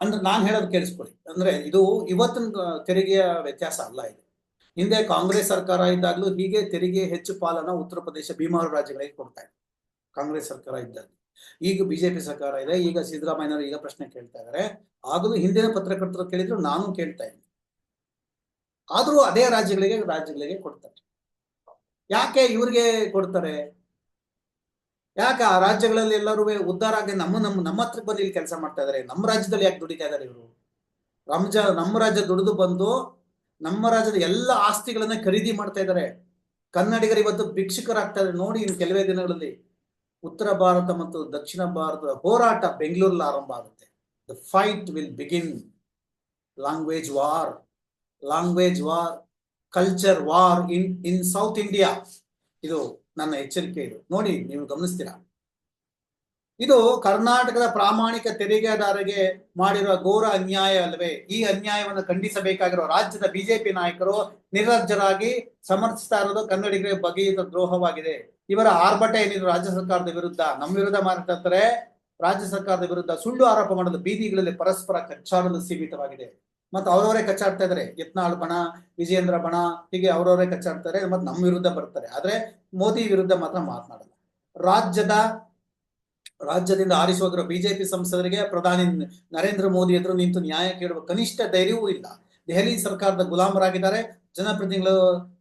ಅಂದ್ರೆ ನಾನ್ ಹೇಳೋದು ಕೇಳಿಸ್ಕೊಳ್ಳಿ. ಅಂದ್ರೆ ಇದು ಇವತ್ತಿನ ತೆರಿಗೆಯ ವ್ಯತ್ಯಾಸ ಅಲ್ಲ ಇದು. ಹಿಂದೆ ಕಾಂಗ್ರೆಸ್ ಸರ್ಕಾರ ಇದ್ದಾಗಲೂ ಹೀಗೆ ತೆರಿಗೆ ಹೆಚ್ಚು ಪಾಲನ ಉತ್ತರ ಪ್ರದೇಶ ಬೀಮಾರು ರಾಜ್ಯಗಳಿಗೆ ಕೊಡ್ತಾ ಇತ್ತು. ಕಾಂಗ್ರೆಸ್ ಸರ್ಕಾರ ಇದ್ದಾಗ ಈಗ ಬಿಜೆಪಿ ಸರ್ಕಾರ ಇದೆ. ಈಗ ಸಿದ್ದರಾಮಯ್ಯನವರು ಈಗ ಪ್ರಶ್ನೆ ಕೇಳ್ತಾ ಇದ್ದಾರೆ. ಆಗಲೂ ಹಿಂದಿನ ಪತ್ರಕರ್ತರು ಕೇಳಿದ್ರು, ನಾನು ಕೇಳ್ತಾ ಇದ್ದೀನಿ. ಆದ್ರೂ ಅದೇ ರಾಜ್ಯಗಳಿಗೆ ರಾಜ್ಯಗಳಿಗೆ ಕೊಡ್ತಾರೆ. ಯಾಕೆ ಇವ್ರಿಗೆ ಕೊಡ್ತಾರೆ? ಯಾಕೆ ಆ ರಾಜ್ಯಗಳಲ್ಲಿ ಎಲ್ಲರೂ ಉದ್ಧಾರ ಆಗಿ ನಮ್ಮ ನಮ್ಮ ನಮ್ಮ ಹತ್ರ ಬಂದು ಇಲ್ಲಿ ಕೆಲಸ ಮಾಡ್ತಾ ಇದಾರೆ? ನಮ್ಮ ರಾಜ್ಯದಲ್ಲಿ ಯಾಕೆ ದುಡಿತಾ ಇದಾರೆ ಇವರು? ರಮ್ಜ ನಮ್ಮ ರಾಜ್ಯ ದುಡಿದು ಬಂದು ನಮ್ಮ ರಾಜ್ಯದ ಎಲ್ಲ ಆಸ್ತಿಗಳನ್ನ ಖರೀದಿ ಮಾಡ್ತಾ ಇದ್ದಾರೆ ಕನ್ನಡಿಗರು ಇವತ್ತು ಭಿಕ್ಷುಕರಾಗ್ತಾ ಇದ್ದಾರೆ ನೋಡಿ ಇನ್ನು ಕೆಲವೇ ದಿನಗಳಲ್ಲಿ ಉತ್ತರ ಭಾರತ ಮತ್ತು ದಕ್ಷಿಣ ಭಾರತದ ಹೋರಾಟ ಬೆಂಗಳೂರಲ್ಲಿ ಆರಂಭ ಆಗುತ್ತೆ. The fight will begin language war language war culture war in in south India ಇದು ನನ್ನ ಎಚ್ಚರಿಕೆ ಇದು. ನೋಡಿ, ನೀವು ಗಮನಿಸ್ತೀರಾ? ಇದು ಕರ್ನಾಟಕದ ಪ್ರಾಮಾಣಿಕ ತೆರಿಗೆದಾರರಿಗೆ ಮಾಡಿರುವ ಘೋರ ಅನ್ಯಾಯ ಅಲ್ಲವೇ ಈ ಅನ್ಯಾಯವನ್ನು ಖಂಡಿಸಬೇಕಾಗಿರುವ ರಾಜ್ಯದ ಬಿಜೆಪಿ ನಾಯಕರು ನಿರ್ಲಜ್ಜರಾಗಿ ಸಮರ್ಥಿಸ್ತಾ ಇರೋದು ಕನ್ನಡಿಗರಿಗೆ ಬಗೆಯಿಂದ ದ್ರೋಹವಾಗಿದೆ. ಇವರ ಆರ್ಭಟ ಏನಿದ್ರು ರಾಜ್ಯ ಸರ್ಕಾರದ ವಿರುದ್ಧ? ನಮ್ಮ ವಿರುದ್ಧ ಮಾತಾಡ್ತಾರೆ ರಾಜ್ಯ ಸರ್ಕಾರದ ವಿರುದ್ಧ ಸುಳ್ಳು ಆರೋಪ ಮಾಡಲು ಬೀದಿಗಳಲ್ಲಿ ಪರಸ್ಪರ ಕಚ್ಚಾಡಲು ಸೀಮಿತವಾಗಿದೆ. ಮತ್ತೆ ಅವರವರೇ ಕಚ್ಚಾಡ್ತಾ ಇದಾರೆ. ಯತ್ನಾಳ್ ಬಣ ವಿಜೇಂದ್ರ ಬಣ, ಹೀಗೆ ಅವರವರೇ ಕಚ್ಚಾಡ್ತಾರೆ, ಮತ್ತೆ ನಮ್ಮ ವಿರುದ್ಧ ಬರ್ತಾರೆ. ಆದ್ರೆ ಮೋದಿ ವಿರುದ್ಧ ಮಾತ್ರ ಮಾತನಾಡಲ್ಲ. ರಾಜ್ಯದ, ರಾಜ್ಯದಿಂದ ಆರಿಸೋದ್ರ ಬಿಜೆಪಿ ಸಂಸದರಿಗೆ ಪ್ರಧಾನಿ ನರೇಂದ್ರ ಮೋದಿ ಎದುರು ನಿಂತು ನ್ಯಾಯ ಕೇಳುವ ಕನಿಷ್ಠ ಧೈರ್ಯವೂ ಇಲ್ಲ. ದೆಹಲಿ ಸರ್ಕಾರದ ಗುಲಾಮರಾಗಿದ್ದಾರೆ. ಜನಪ್ರತಿನಿಧಿಗಳು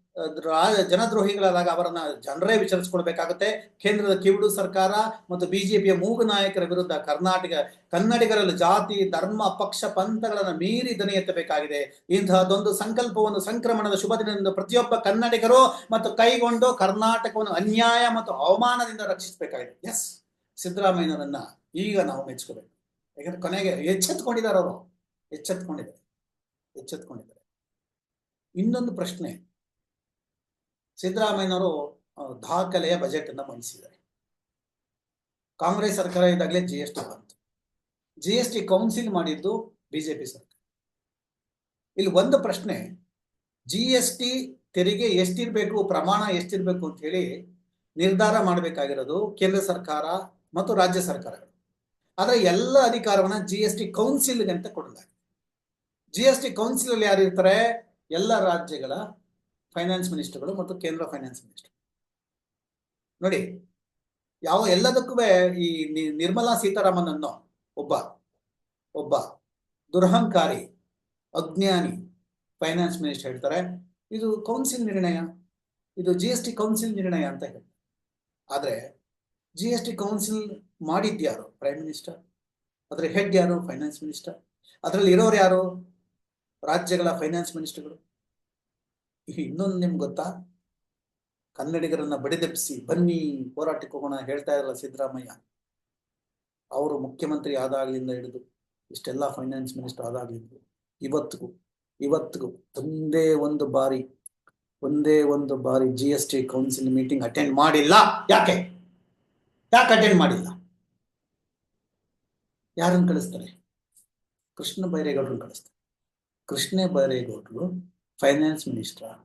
ಜನದ್ರೋಹಿಗಳಾದಾಗ ಅವರನ್ನ ಜನರೇ ವಿಚಾರಿಸ್ಕೊಳ್ಬೇಕಾಗುತ್ತೆ. ಕೇಂದ್ರದ ಕಿವುಡು ಸರ್ಕಾರ ಮತ್ತು ಬಿಜೆಪಿಯ ಮೂಗು ನಾಯಕರ ವಿರುದ್ಧ ಕರ್ನಾಟಕ, ಕನ್ನಡಿಗರಲ್ಲಿ ಜಾತಿ, ಧರ್ಮ, ಪಕ್ಷ, ಪಂಥಗಳನ್ನು ಮೀರಿ ದನಿ ಎತ್ತಬೇಕಾಗಿದೆ. ಇಂತಹದೊಂದು ಸಂಕಲ್ಪವನ್ನು ಸಂಕ್ರಮಣದ ಶುಭ ದಿನದಿಂದ ಪ್ರತಿಯೊಬ್ಬ ಕನ್ನಡಿಗರು ಮತ್ತು ಕೈಗೊಂಡು ಕರ್ನಾಟಕವನ್ನು ಅನ್ಯಾಯ ಮತ್ತು ಅವಮಾನದಿಂದ ರಕ್ಷಿಸಬೇಕಾಗಿದೆ. ಎಸ್ ಸಿದ್ದರಾಮಯ್ಯನವರನ್ನ ಈಗ ನಾವು ಮೆಚ್ಕೋಬೇಕು. ಯಾಕಂದ್ರೆ ಕೊನೆಗೆ ಎಚ್ಚೆತ್ಕೊಂಡಿದ್ದಾರೆ ಅವರು. ಎಚ್ಚೆತ್ಕೊಂಡಿದ್ದಾರೆ. ಎಚ್ಚೆತ್ಕೊಂಡಿದ್ದಾರೆ. ಇನ್ನೊಂದು ಪ್ರಶ್ನೆ. ಸಿದ್ದರಾಮಯ್ಯನವರು ದಾಖಲೆಯ ಬಜೆಟ್ ಅನ್ನ ಮಂಡಿಸಿದ್ದಾರೆ. ಕಾಂಗ್ರೆಸ್ ಸರ್ಕಾರ ಇದ್ದಾಗಲೇ ಜಿ ಎಸ್ ಟಿ ಬಂತು. ಜಿ ಎಸ್ ಟಿ ಕೌನ್ಸಿಲ್ ಮಾಡಿದ್ದು ಬಿಜೆಪಿ ಸರ್ಕಾರ. ಇಲ್ಲಿ ಒಂದು ಪ್ರಶ್ನೆ ಜಿ ಎಸ್ ಟಿ ತೆರಿಗೆ ಎಷ್ಟಿರಬೇಕು, ಪ್ರಮಾಣ ಎಷ್ಟಿರಬೇಕು ಅಂತ ಹೇಳಿ ನಿರ್ಧಾರ ಮಾಡಬೇಕಾಗಿರೋದು ಕೇಂದ್ರ ಸರ್ಕಾರ ಮತ್ತು ರಾಜ್ಯ ಸರ್ಕಾರಗಳು. ಆದರೆ ಎಲ್ಲ ಅಧಿಕಾರವನ್ನ ಜಿ ಎಸ್ ಟಿ ಕೌನ್ಸಿಲ್ಗೆ ಅಂತ ಕೊಡಲಾಗಿದೆ. ಜಿ ಎಸ್ ಟಿ ಕೌನ್ಸಿಲ್ ಅಲ್ಲಿ ಯಾರು ಇರ್ತಾರೆ ಎಲ್ಲ ರಾಜ್ಯಗಳ ಫೈನಾನ್ಸ್ ಮಿನಿಸ್ಟರ್ಗಳು ಮತ್ತು ಕೇಂದ್ರ ಫೈನಾನ್ಸ್ ಮಿನಿಸ್ಟರ್ ನೋಡಿ, ಯಾವ ಎಲ್ಲದಕ್ಕೂ ಈ ನಿರ್ಮಲಾ ಸೀತಾರಾಮನ್ ಅನ್ನೋ ಒಬ್ಬ ಒಬ್ಬ ದುರಹಂಕಾರಿ, ಅಜ್ಞಾನಿ ಫೈನಾನ್ಸ್ ಮಿನಿಸ್ಟರ್ ಹೇಳ್ತಾರೆ. ಇದು ಕೌನ್ಸಿಲ್ ನಿರ್ಣಯ, ಇದು ಜಿ ಎಸ್ ಟಿ ಕೌನ್ಸಿಲ್ ನಿರ್ಣಯ ಅಂತ ಹೇಳ್ತಾರೆ. ಆದ್ರೆ ಜಿ ಎಸ್ ಟಿ ಕೌನ್ಸಿಲ್ ಮಾಡಿದ್ಯಾರು ಪ್ರೈಮ್ ಮಿನಿಸ್ಟರ್ ಅದರ ಹೆಡ್ ಯಾರು? ಫೈನಾನ್ಸ್ ಮಿನಿಸ್ಟರ್ ಅದರಲ್ಲಿ ಇರೋರು ಯಾರು? ರಾಜ್ಯಗಳ ಫೈನಾನ್ಸ್ ಮಿನಿಸ್ಟರ್ಗಳು ಇನ್ನೊಂದು ನಿಮ್ಗೆ ಗೊತ್ತಾ? ಕನ್ನಡಿಗರನ್ನ ಬಡಿದೆಬ್ಬಿಸಿ, ಬನ್ನಿ ಹೋರಾಟಕ್ಕೆ ಹೋಗೋಣ ಹೇಳ್ತಾ ಇರಲ್ಲ ಸಿದ್ದರಾಮಯ್ಯ. ಅವರು ಮುಖ್ಯಮಂತ್ರಿ ಆದಾಗ್ಲಿಂದ ಹಿಡಿದು ಇಷ್ಟೆಲ್ಲ ಫೈನಾನ್ಸ್ ಮಿನಿಸ್ಟರ್ ಆದಾಗ್ಲಿಂದ ಇವತ್ತಿಗೂ ಇವತ್ತಿಗೂ ಒಂದೇ ಒಂದು ಬಾರಿ, ಒಂದೇ ಒಂದು ಬಾರಿ G S T council meeting attend ಮಾಡಿಲ್ಲ. ಯಾಕೆ? ಯಾಕೆ ಅಟೆಂಡ್ ಮಾಡಿಲ್ಲ? ಯಾರನ್ನು ಕಳಿಸ್ತಾರೆ? ಕೃಷ್ಣ ಬೈರೇಗೌಡರನ್ನು ಕಳಿಸ್ತಾರೆ. ಕೃಷ್ಣ ಬೈರೇಗೌಡರು ಫೈನಾನ್ಸ್ ಮಿನಿಸ್ಟರ್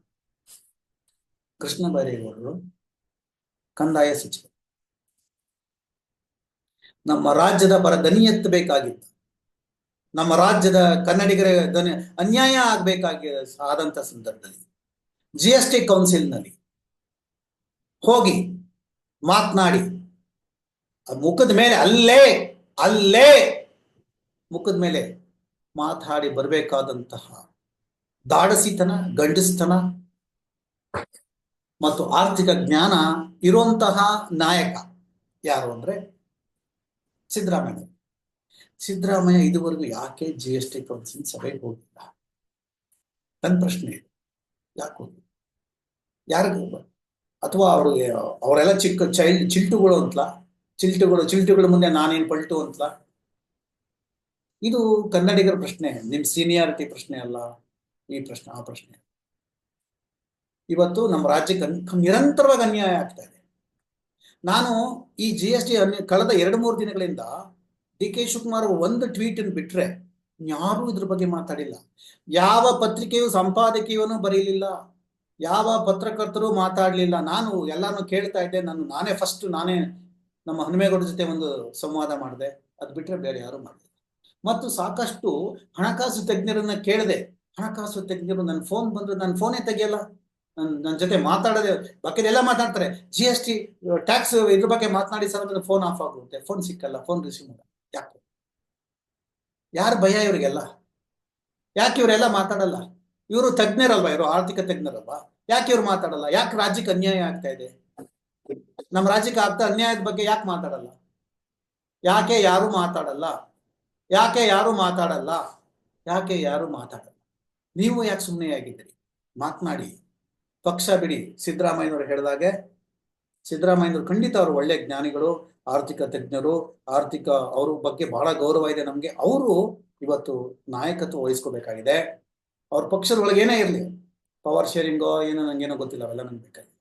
ಕೃಷ್ಣ ಬೈರೇಗೌಡರು ಕಂದಾಯ ಸಚಿವ. ನಮ್ಮ ರಾಜ್ಯದ ಪರ ದನಿ ಎತ್ತಬೇಕಾಗಿತ್ತು. ನಮ್ಮ ರಾಜ್ಯದ ಕನ್ನಡಿಗರ ದನಿ, ಅನ್ಯಾಯ ಆಗ್ಬೇಕಾಗಿ ಆದಂತ ಸಂದರ್ಭದಲ್ಲಿ ಜಿ ಎಸ್ ಟಿ ಕೌನ್ಸಿಲ್ನಲ್ಲಿ ಹೋಗಿ ಮಾತನಾಡಿ ಮುಖದ ಮೇಲೆ ಅಲ್ಲೇ ಅಲ್ಲೇ ಮುಖದ ಮೇಲೆ ಮಾತಾಡಿ ಬರಬೇಕಾದಂತಹ ದಾಡಸಿತನ ಗಂಡಸ್ತನ ಮತ್ತು ಆರ್ಥಿಕ ಜ್ಞಾನ ಇರುವಂತಹ ನಾಯಕ ಯಾರು ಅಂದ್ರೆ ಸಿದ್ದರಾಮಯ್ಯ. ಸಿದ್ದರಾಮಯ್ಯ ಇದುವರೆಗೂ ಯಾಕೆ ಜಿ ಎಸ್ ಟಿ ಕೌನ್ಸಿಲ್ ಸಭೆಗೆ ಹೋಗಿಲ್ಲ? ನನ್ನ ಪ್ರಶ್ನೆ ಇದು. ಯಾಕೆ ಹೋಗಿಲ್ಲ? ಯಾರಿಗೂ ಅಥವಾ ಅವ್ರಿಗೆ ಅವರೆಲ್ಲ ಚಿಕ್ಕ ಚೈಲ್ ಚಿಲ್ಟುಗಳು ಅಂತಲ ಚಿಲ್ಟುಗಳು, ಚಿಲ್ಟುಗಳ ಮುಂದೆ ನಾನೇನು ಪಲ್ಟು ಅಂತಲ ಇದು ಕನ್ನಡಿಗರ ಪ್ರಶ್ನೆ, ನಿಮ್ ಸೀನಿಯಾರಿಟಿ ಪ್ರಶ್ನೆ ಅಲ್ಲ. ಈ ಪ್ರಶ್ನೆ, ಆ ಪ್ರಶ್ನೆ. ಇವತ್ತು ನಮ್ಮ ರಾಜ್ಯಕ್ಕೆ ನಿರಂತರವಾಗಿ ಅನ್ಯಾಯ ಆಗ್ತಾ ಇದೆ. ನಾನು ಈ ಜಿ ಎಸ್ ಟಿ ಕಳೆದ ಎರಡು ಮೂರು ದಿನಗಳಿಂದ ಡಿ ಕೆ ಶಿವಕುಮಾರ್ ಒಂದು ಟ್ವೀಟ್ ಬಿಟ್ರೆ ಯಾರೂ ಇದ್ರ ಬಗ್ಗೆ ಮಾತಾಡಿಲ್ಲ. ಯಾವ ಪತ್ರಿಕೆಯು ಸಂಪಾದಕೀಯವನ್ನು ಬರೀಲಿಲ್ಲ. ಯಾವ ಪತ್ರಕರ್ತರು ಮಾತಾಡಲಿಲ್ಲ. ನಾನು ಎಲ್ಲಾನು ಕೇಳ್ತಾ ಇದ್ದೆ. ನಾನು, ನಾನೇ ಫಸ್ಟ್ ನಾನೇ ನಮ್ಮ ಹನುಮೇಗೌಡ ಜೊತೆ ಒಂದು ಸಂವಾದ ಮಾಡಿದೆ. ಅದು ಬಿಟ್ರೆ ಬೇರೆ ಯಾರು ಮಾಡಿಲ್ಲ. ಮತ್ತು ಸಾಕಷ್ಟು ಹಣಕಾಸು ತಜ್ಞರನ್ನ ಕೇಳಿದೆ ಹಣಕಾಸು ತೆಗೆದು ನನ್ನ ಫೋನ್ ಬಂದ್ರೆ ನನ್ನ ಫೋನೇ ತೆಗಿಯಲ್ಲ. ನನ್ನ ನನ್ನ ಜೊತೆ ಮಾತಾಡದೆ ಬಾಕಿದೆಲ್ಲ ಮಾತಾಡ್ತಾರೆ. ಜಿ ಎಸ್ ಟಿ ಟ್ಯಾಕ್ಸ್ ಇದ್ರ ಬಗ್ಗೆ ಮಾತನಾಡಿ ಸರ್, ಅಂದ್ರೆ ಫೋನ್ ಆಫ್ ಆಗುತ್ತೆ. ಫೋನ್ ಸಿಕ್ಕಲ್ಲ ಫೋನ್ ರಿಸೀವ್ ಮಾಡಲ್ಲ. ಯಾಕೆ? ಯಾರು ಭಯ ಇವರಿಗೆಲ್ಲ? ಯಾಕೆ ಇವರೆಲ್ಲ ಮಾತಾಡಲ್ಲ? ಇವರು ತಜ್ಞರಲ್ವಾ ಇವರು, ಆರ್ಥಿಕ ತಜ್ಞರಲ್ವಾ? ಯಾಕೆ ಇವ್ರು ಮಾತಾಡಲ್ಲ? ಯಾಕೆ ರಾಜ್ಯಕ್ಕೆ ಅನ್ಯಾಯ ಆಗ್ತಾ ಇದೆ? ನಮ್ಮ ರಾಜ್ಯಕ್ಕೆ ಆಗ್ತಾ ಅನ್ಯಾಯದ ಬಗ್ಗೆ ಯಾಕೆ ಮಾತಾಡಲ್ಲ? ಯಾಕೆ ಯಾರು ಮಾತಾಡಲ್ಲ? ಯಾಕೆ ಯಾರು ಮಾತಾಡಲ್ಲ? ಯಾಕೆ ಯಾರು ಮಾತಾಡಲ್ಲ? ನೀವು ಯಾಕೆ ಸುಮ್ಮನೆ ಆಗಿದ್ದೀರಿ? ಮಾತನಾಡಿ. ಪಕ್ಷ ಬಿಡಿ. ಸಿದ್ದರಾಮಯ್ಯನವರು ಹೇಳಿದಾಗೆ, ಸಿದ್ದರಾಮಯ್ಯನವರು ಖಂಡಿತ ಅವರು ಒಳ್ಳೆ ಜ್ಞಾನಿಗಳು, ಆರ್ಥಿಕ ತಜ್ಞರು, ಆರ್ಥಿಕ ಅವ್ರ ಬಗ್ಗೆ ಬಹಳ ಗೌರವ ಇದೆ ನಮಗೆ. ಅವರು ಇವತ್ತು ನಾಯಕತ್ವ ವಹಿಸ್ಕೋಬೇಕಾಗಿದೆ. ಅವ್ರ ಪಕ್ಷದ ಏನೇ ಇರಲಿ, ಪವರ್ ಶೇರಿಂಗೋ, ಏನೋ ನಂಗೇನೋ ಗೊತ್ತಿಲ್ಲ ಅವೆಲ್ಲ ನಂಗೆ ಬೇಕಾಗಿದೆ.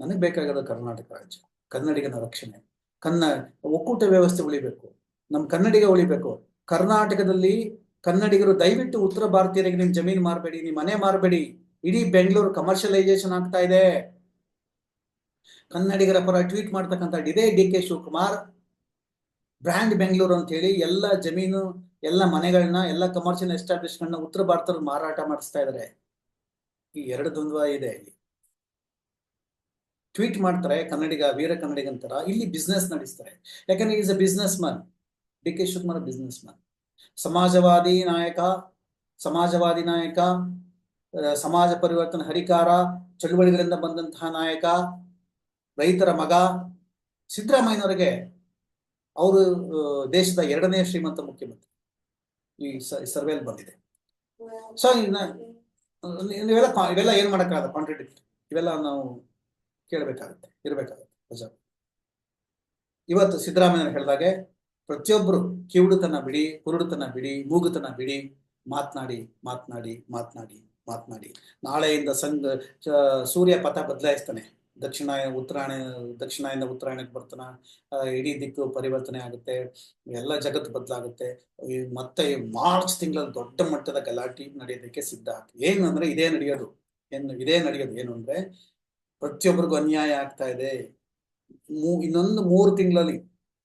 ನನಗೆ ಬೇಕಾಗಿರೋದು ಕರ್ನಾಟಕ ರಾಜ್ಯ, ಕನ್ನಡಿಗನ ರಕ್ಷಣೆ. ಕನ್ನ ಒಕ್ಕೂಟ ವ್ಯವಸ್ಥೆ ಉಳಿಬೇಕು. ನಮ್ಮ ಕನ್ನಡಿಗ ಉಳಿಬೇಕು. ಕರ್ನಾಟಕದಲ್ಲಿ ಕನ್ನಡಿಗರು, ದಯವಿಟ್ಟು ಉತ್ತರ ಭಾರತೀಯರಿಗೆ ನಿಮ್ ಜಮೀನು ಮಾರಬೇಡಿ ನಿಮ್ ಮನೆ ಮಾರಬೇಡಿ. ಇಡೀ ಬೆಂಗಳೂರು ಕಮರ್ಷಿಯಲೈಸೇಷನ್ ಆಗ್ತಾ ಇದೆ. ಕನ್ನಡಿಗರ ಪರ ಟ್ವೀಟ್ ಮಾಡ್ತಕ್ಕಂಥ D D K Shivakumar, brand Bengaluru ಅಂತ ಹೇಳಿ ಎಲ್ಲ ಜಮೀನು, ಎಲ್ಲ ಮನೆಗಳನ್ನ, ಎಲ್ಲ ಕಮರ್ಷಿಯಲ್ ಎಸ್ಟಾಬ್ಲಿಷ್ಮೆಂಟ್ ಉತ್ತರ ಭಾರತದ ಮಾರಾಟ ಮಾಡಿಸ್ತಾ ಇದಾರೆ. ಈ ಎರಡು ದ್ವಂದ್ವ ಇದೆ ಇಲ್ಲಿ. ಟ್ವೀಟ್ ಮಾಡ್ತಾರೆ ಕನ್ನಡಿಗ, ವೀರ ಕನ್ನಡಿಗಂತರ ಇಲ್ಲಿ ಬಿಸ್ನೆಸ್ ನಡೆಸ್ತಾರೆ. ಯಾಕಂದ್ರೆ is a businessman D K Shivakumar businessman ಸಮಾಜವಾದಿ ನಾಯಕ ಸಮಾಜವಾದಿ ನಾಯಕ ಸಮಾಜ ಪರಿವರ್ತನೆ ಹರಿಕಾರ, ಚಳುವಳಿಗಳಿಂದ ಬಂದಂತಹ ನಾಯಕ, ರೈತರ ಮಗ, ಸಿದ್ದರಾಮಯ್ಯನವರಿಗೆ ಅವರು ದೇಶದ ಎರಡನೇ ಶ್ರೀಮಂತ ಮುಖ್ಯಮಂತ್ರಿ ಈ ಸರ್ವೆಲ್ ಬಂದಿದೆ. ಸೊ ಇವೆಲ್ಲ ಇವೆಲ್ಲ ಏನ್ ಮಾಡಕ್ಕಾಗಲ್ಲ ಕಾಂಟ್ರಡಿಕ್ಟ್ ಇವೆಲ್ಲ ನಾವು ಕೇಳಬೇಕಾಗುತ್ತೆ, ಇರಬೇಕಾಗುತ್ತೆ. ಇವತ್ತು ಸಿದ್ದರಾಮಯ್ಯ ಹೇಳಿದಾಗೆ ಪ್ರತಿಯೊಬ್ಬರು ಕಿವುಡುತನ ಬಿಡಿ, ಕುರುಡುತನ ಬಿಡಿ, ಮೂಗುತನ ಬಿಡಿ, ಮಾತನಾಡಿ ಮಾತನಾಡಿ ಮಾತನಾಡಿ ಮಾತನಾಡಿ. ನಾಳೆಯಿಂದ ಸಂಘ ಸೂರ್ಯ ಪಥ ಬದಲಾಯಿಸ್ತಾನೆ. ದಕ್ಷಿಣ ಉತ್ತರಾಯಣ ದಕ್ಷಿಣದಿಂದ ಉತ್ತರಾಯಣಕ್ಕೆ ಬರ್ತಾನ. ಇಡೀ ದಿಕ್ಕು ಪರಿವರ್ತನೆ ಆಗುತ್ತೆ. ಎಲ್ಲ ಜಗತ್ತು ಬದಲಾಗುತ್ತೆ. ಮತ್ತೆ ಮಾರ್ಚ್ ತಿಂಗಳಲ್ಲಿ ದೊಡ್ಡ ಮಟ್ಟದ ಗಲಾಟೆ ನಡೆಯೋದಕ್ಕೆ ಸಿದ್ಧ ಆಗ್ತದೆ ಏನು ಅಂದ್ರೆ ಇದೇ ನಡೆಯೋದು. ಏನು, ಇದೇ ನಡೆಯೋದು ಏನು ಅಂದ್ರೆ ಪ್ರತಿಯೊಬ್ಬರಿಗೂ ಅನ್ಯಾಯ ಆಗ್ತಾ ಇದೆ. ಇನ್ನೊಂದು ಮೂರು ತಿಂಗಳಲ್ಲಿ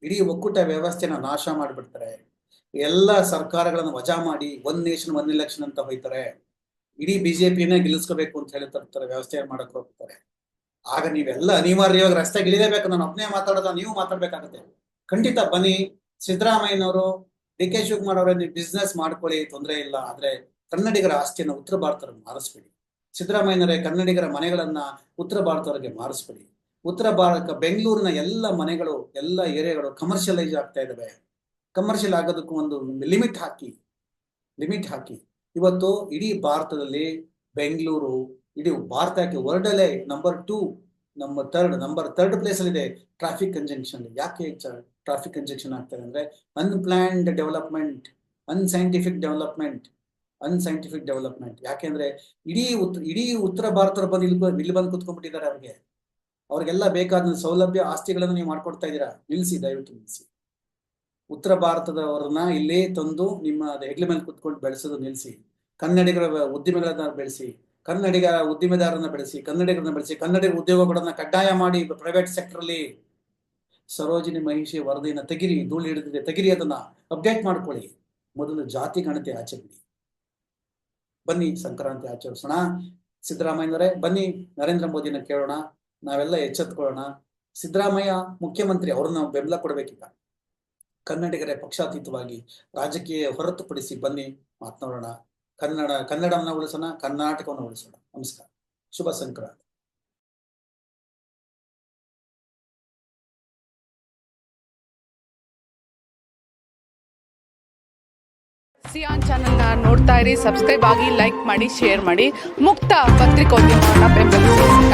ಇಡೀ ಒಕ್ಕೂಟ ವ್ಯವಸ್ಥೆನ ನಾಶ ಮಾಡಿಬಿಡ್ತಾರೆ. ಎಲ್ಲ ಸರ್ಕಾರಗಳನ್ನು ವಜಾ ಮಾಡಿ ಒನ್ ನೇಷನ್ ಒನ್ ಎಲೆಕ್ಷನ್ ಅಂತ ಹೋಯ್ತಾರೆ. ಇಡೀ ಬಿಜೆಪಿನೇ ಗೆಲ್ಲಿಸ್ಕೋಬೇಕು ಅಂತ ಹೇಳಿ ತರ್ತಾರೆ ವ್ಯವಸ್ಥೆ ಮಾಡಕ್ ಹೋಗ್ತಾರೆ ಆಗ ನೀವೆಲ್ಲ ಅನಿವಾರ್ಯವಾಗಿ ರಸ್ತೆಗೆ ಇಳಿಲೇಬೇಕು. ನಾನು ಒಬ್ಬನೇ ಮಾತಾಡೋದ? ನೀವು ಮಾತಾಡ್ಬೇಕಾಗತ್ತೆ. ಖಂಡಿತ ಬನ್ನಿ. ಸಿದ್ದರಾಮಯ್ಯನವರು, ಡಿ ಕೆ ಶಿವಕುಮಾರ್ ಅವರೇ, ನೀವು ಬಿಸ್ನೆಸ್ ಮಾಡ್ಕೊಳ್ಳಿ, ತೊಂದರೆ ಇಲ್ಲ. ಆದ್ರೆ ಕನ್ನಡಿಗರ ಆಸ್ತಿಯನ್ನು ಉತ್ತರ ಭಾರತವ್ರಿಗೆ ಮಾರಿಸ್ಬೇಡಿ. ಸಿದ್ದರಾಮಯ್ಯನವರೇ ಕನ್ನಡಿಗರ ಮನೆಗಳನ್ನ ಉತ್ತರ ಭಾರತವ್ರಿಗೆ ಮಾರಿಸ್ಬೇಡಿ. ಉತ್ತರ ಭಾರತ, ಬೆಂಗಳೂರಿನ ಎಲ್ಲ ಮನೆಗಳು, ಎಲ್ಲ ಏರಿಯಾಗಳು ಕಮರ್ಷಿಯಲೈಸ್ ಆಗ್ತಾ ಇದ್ದಾವೆ ಕಮರ್ಷಿಯಲ್ ಆಗೋದಕ್ಕೂ ಒಂದು ಲಿಮಿಟ್ ಹಾಕಿ ಲಿಮಿಟ್ ಹಾಕಿ. ಇವತ್ತು ಇಡೀ ಭಾರತದಲ್ಲಿ ಬೆಂಗಳೂರು, ಇಡೀ ಭಾರತಕ್ಕೆ ವರ್ಲ್ಡಲ್ಲೇ ನಂಬರ್ ಟೂ ನಮ್ಮ ಥರ್ಡ್ ನಂಬರ್ ಥರ್ಡ್ ಪ್ಲೇಸ್ ಅಲ್ಲಿ ಇದೆ ಟ್ರಾಫಿಕ್ ಕಂಜಂಕ್ಷನ್ ಯಾಕೆ ಟ್ರಾಫಿಕ್ ಕಂಜಂಕ್ಷನ್ ಆಗ್ತದೆ ಅಂದ್ರೆ unplanned development unscientific development unscientific development ಯಾಕೆಂದ್ರೆ ಇಡೀ ಉತ್, ಇಡೀ ಉತ್ತರ ಭಾರತದ ಬಂದು ಇಲ್ಲಿ ಬ- ಇಲ್ಲಿ ಬಂದು ಕುತ್ಕೊಂಡ್ಬಿಟ್ಟಿದ್ದಾರೆ ಅವ್ರಿಗೆ. ಅವ್ರಿಗೆಲ್ಲ ಬೇಕಾದ ಸೌಲಭ್ಯ, ಆಸ್ತಿಗಳನ್ನು ನೀವು ಮಾಡ್ಕೊಡ್ತಾ ಇದ್ದೀರಾ? ನಿಲ್ಲಿಸಿ, ದಯವಿಟ್ಟು ನಿಲ್ಲಿಸಿ. ಉತ್ತರ ಭಾರತದವರನ್ನ ಇಲ್ಲೇ ತಂದು ನಿಮ್ಮ ಹೆಗ್ಲ ಮೇಲೆ ಕುತ್ಕೊಂಡು ಬೆಳೆಸೋದು ನಿಲ್ಲಿಸಿ. ಕನ್ನಡಿಗರ ಉದ್ದಿಮೆಗಳನ್ನ ಬೆಳೆಸಿ, ಕನ್ನಡಿಗ ಉದ್ದಿಮೆದಾರರನ್ನ ಬೆಳೆಸಿ, ಕನ್ನಡಿಗರನ್ನ ಬೆಳೆಸಿ, ಕನ್ನಡಿಗರ ಉದ್ಯೋಗಗಳನ್ನ ಕಡ್ಡಾಯ ಮಾಡಿ ಪ್ರೈವೇಟ್ ಸೆಕ್ಟರ್ ಅಲ್ಲಿ ಸರೋಜಿನಿ ಮಹಿಷಿ ವರದಿನ ತೆಗಿರಿ, ಧೂಳು ಹಿಡಿದಿದೆ, ತೆಗಿರಿ ಅದನ್ನ ಅಪ್ಡೇಟ್ ಮಾಡ್ಕೊಳ್ಳಿ. ಮೊದಲು ಜಾತಿ ಗಣತಿ ಆಚೆ ಬಿಡಿ. ಬನ್ನಿ ಸಂಕ್ರಾಂತಿ ಆಚರಿಸೋಣ. ಸಿದ್ದರಾಮಯ್ಯನವರೇ ಬನ್ನಿ ನರೇಂದ್ರ ಮೋದಿನ ಕೇಳೋಣ. ನಾವೆಲ್ಲ ಎಚ್ಚೆತ್ಕೊಳ್ಳೋಣ. ಸಿದ್ದರಾಮಯ್ಯ ಮುಖ್ಯಮಂತ್ರಿ, ಅವ್ರನ್ನ ಬೆಂಬಲ ಕೊಡಬೇಕಿಲ್ಲ ಕನ್ನಡಿಗರೇ ಪಕ್ಷಾತೀತವಾಗಿ ರಾಜಕೀಯ ಹೊರತುಪಡಿಸಿ ಬನ್ನಿ, ಮಾತನಾಡೋಣ. ಕನ್ನಡ, ಕನ್ನಡವನ್ನ ಉಳಿಸೋಣ, ಕರ್ನಾಟಕವನ್ನು ಉಳಿಸೋಣ. ನಮಸ್ಕಾರ. ಶುಭ ಸಂಕ್ರಾಂತಿ. ಸಿಯಾನ್ ಚಾನಲ್ನ ನೋಡ್ತಾ ಇರಿ, ಸಬ್ಸ್ಕ್ರೈಬ್ ಆಗಿ ಲೈಕ್ ಮಾಡಿ, ಶೇರ್ ಮಾಡಿ, ಮುಕ್ತ ಪತ್ರಿಕೋದ್ಯಮವನ್ನು ಬೆಂಬಲಿಸಿ.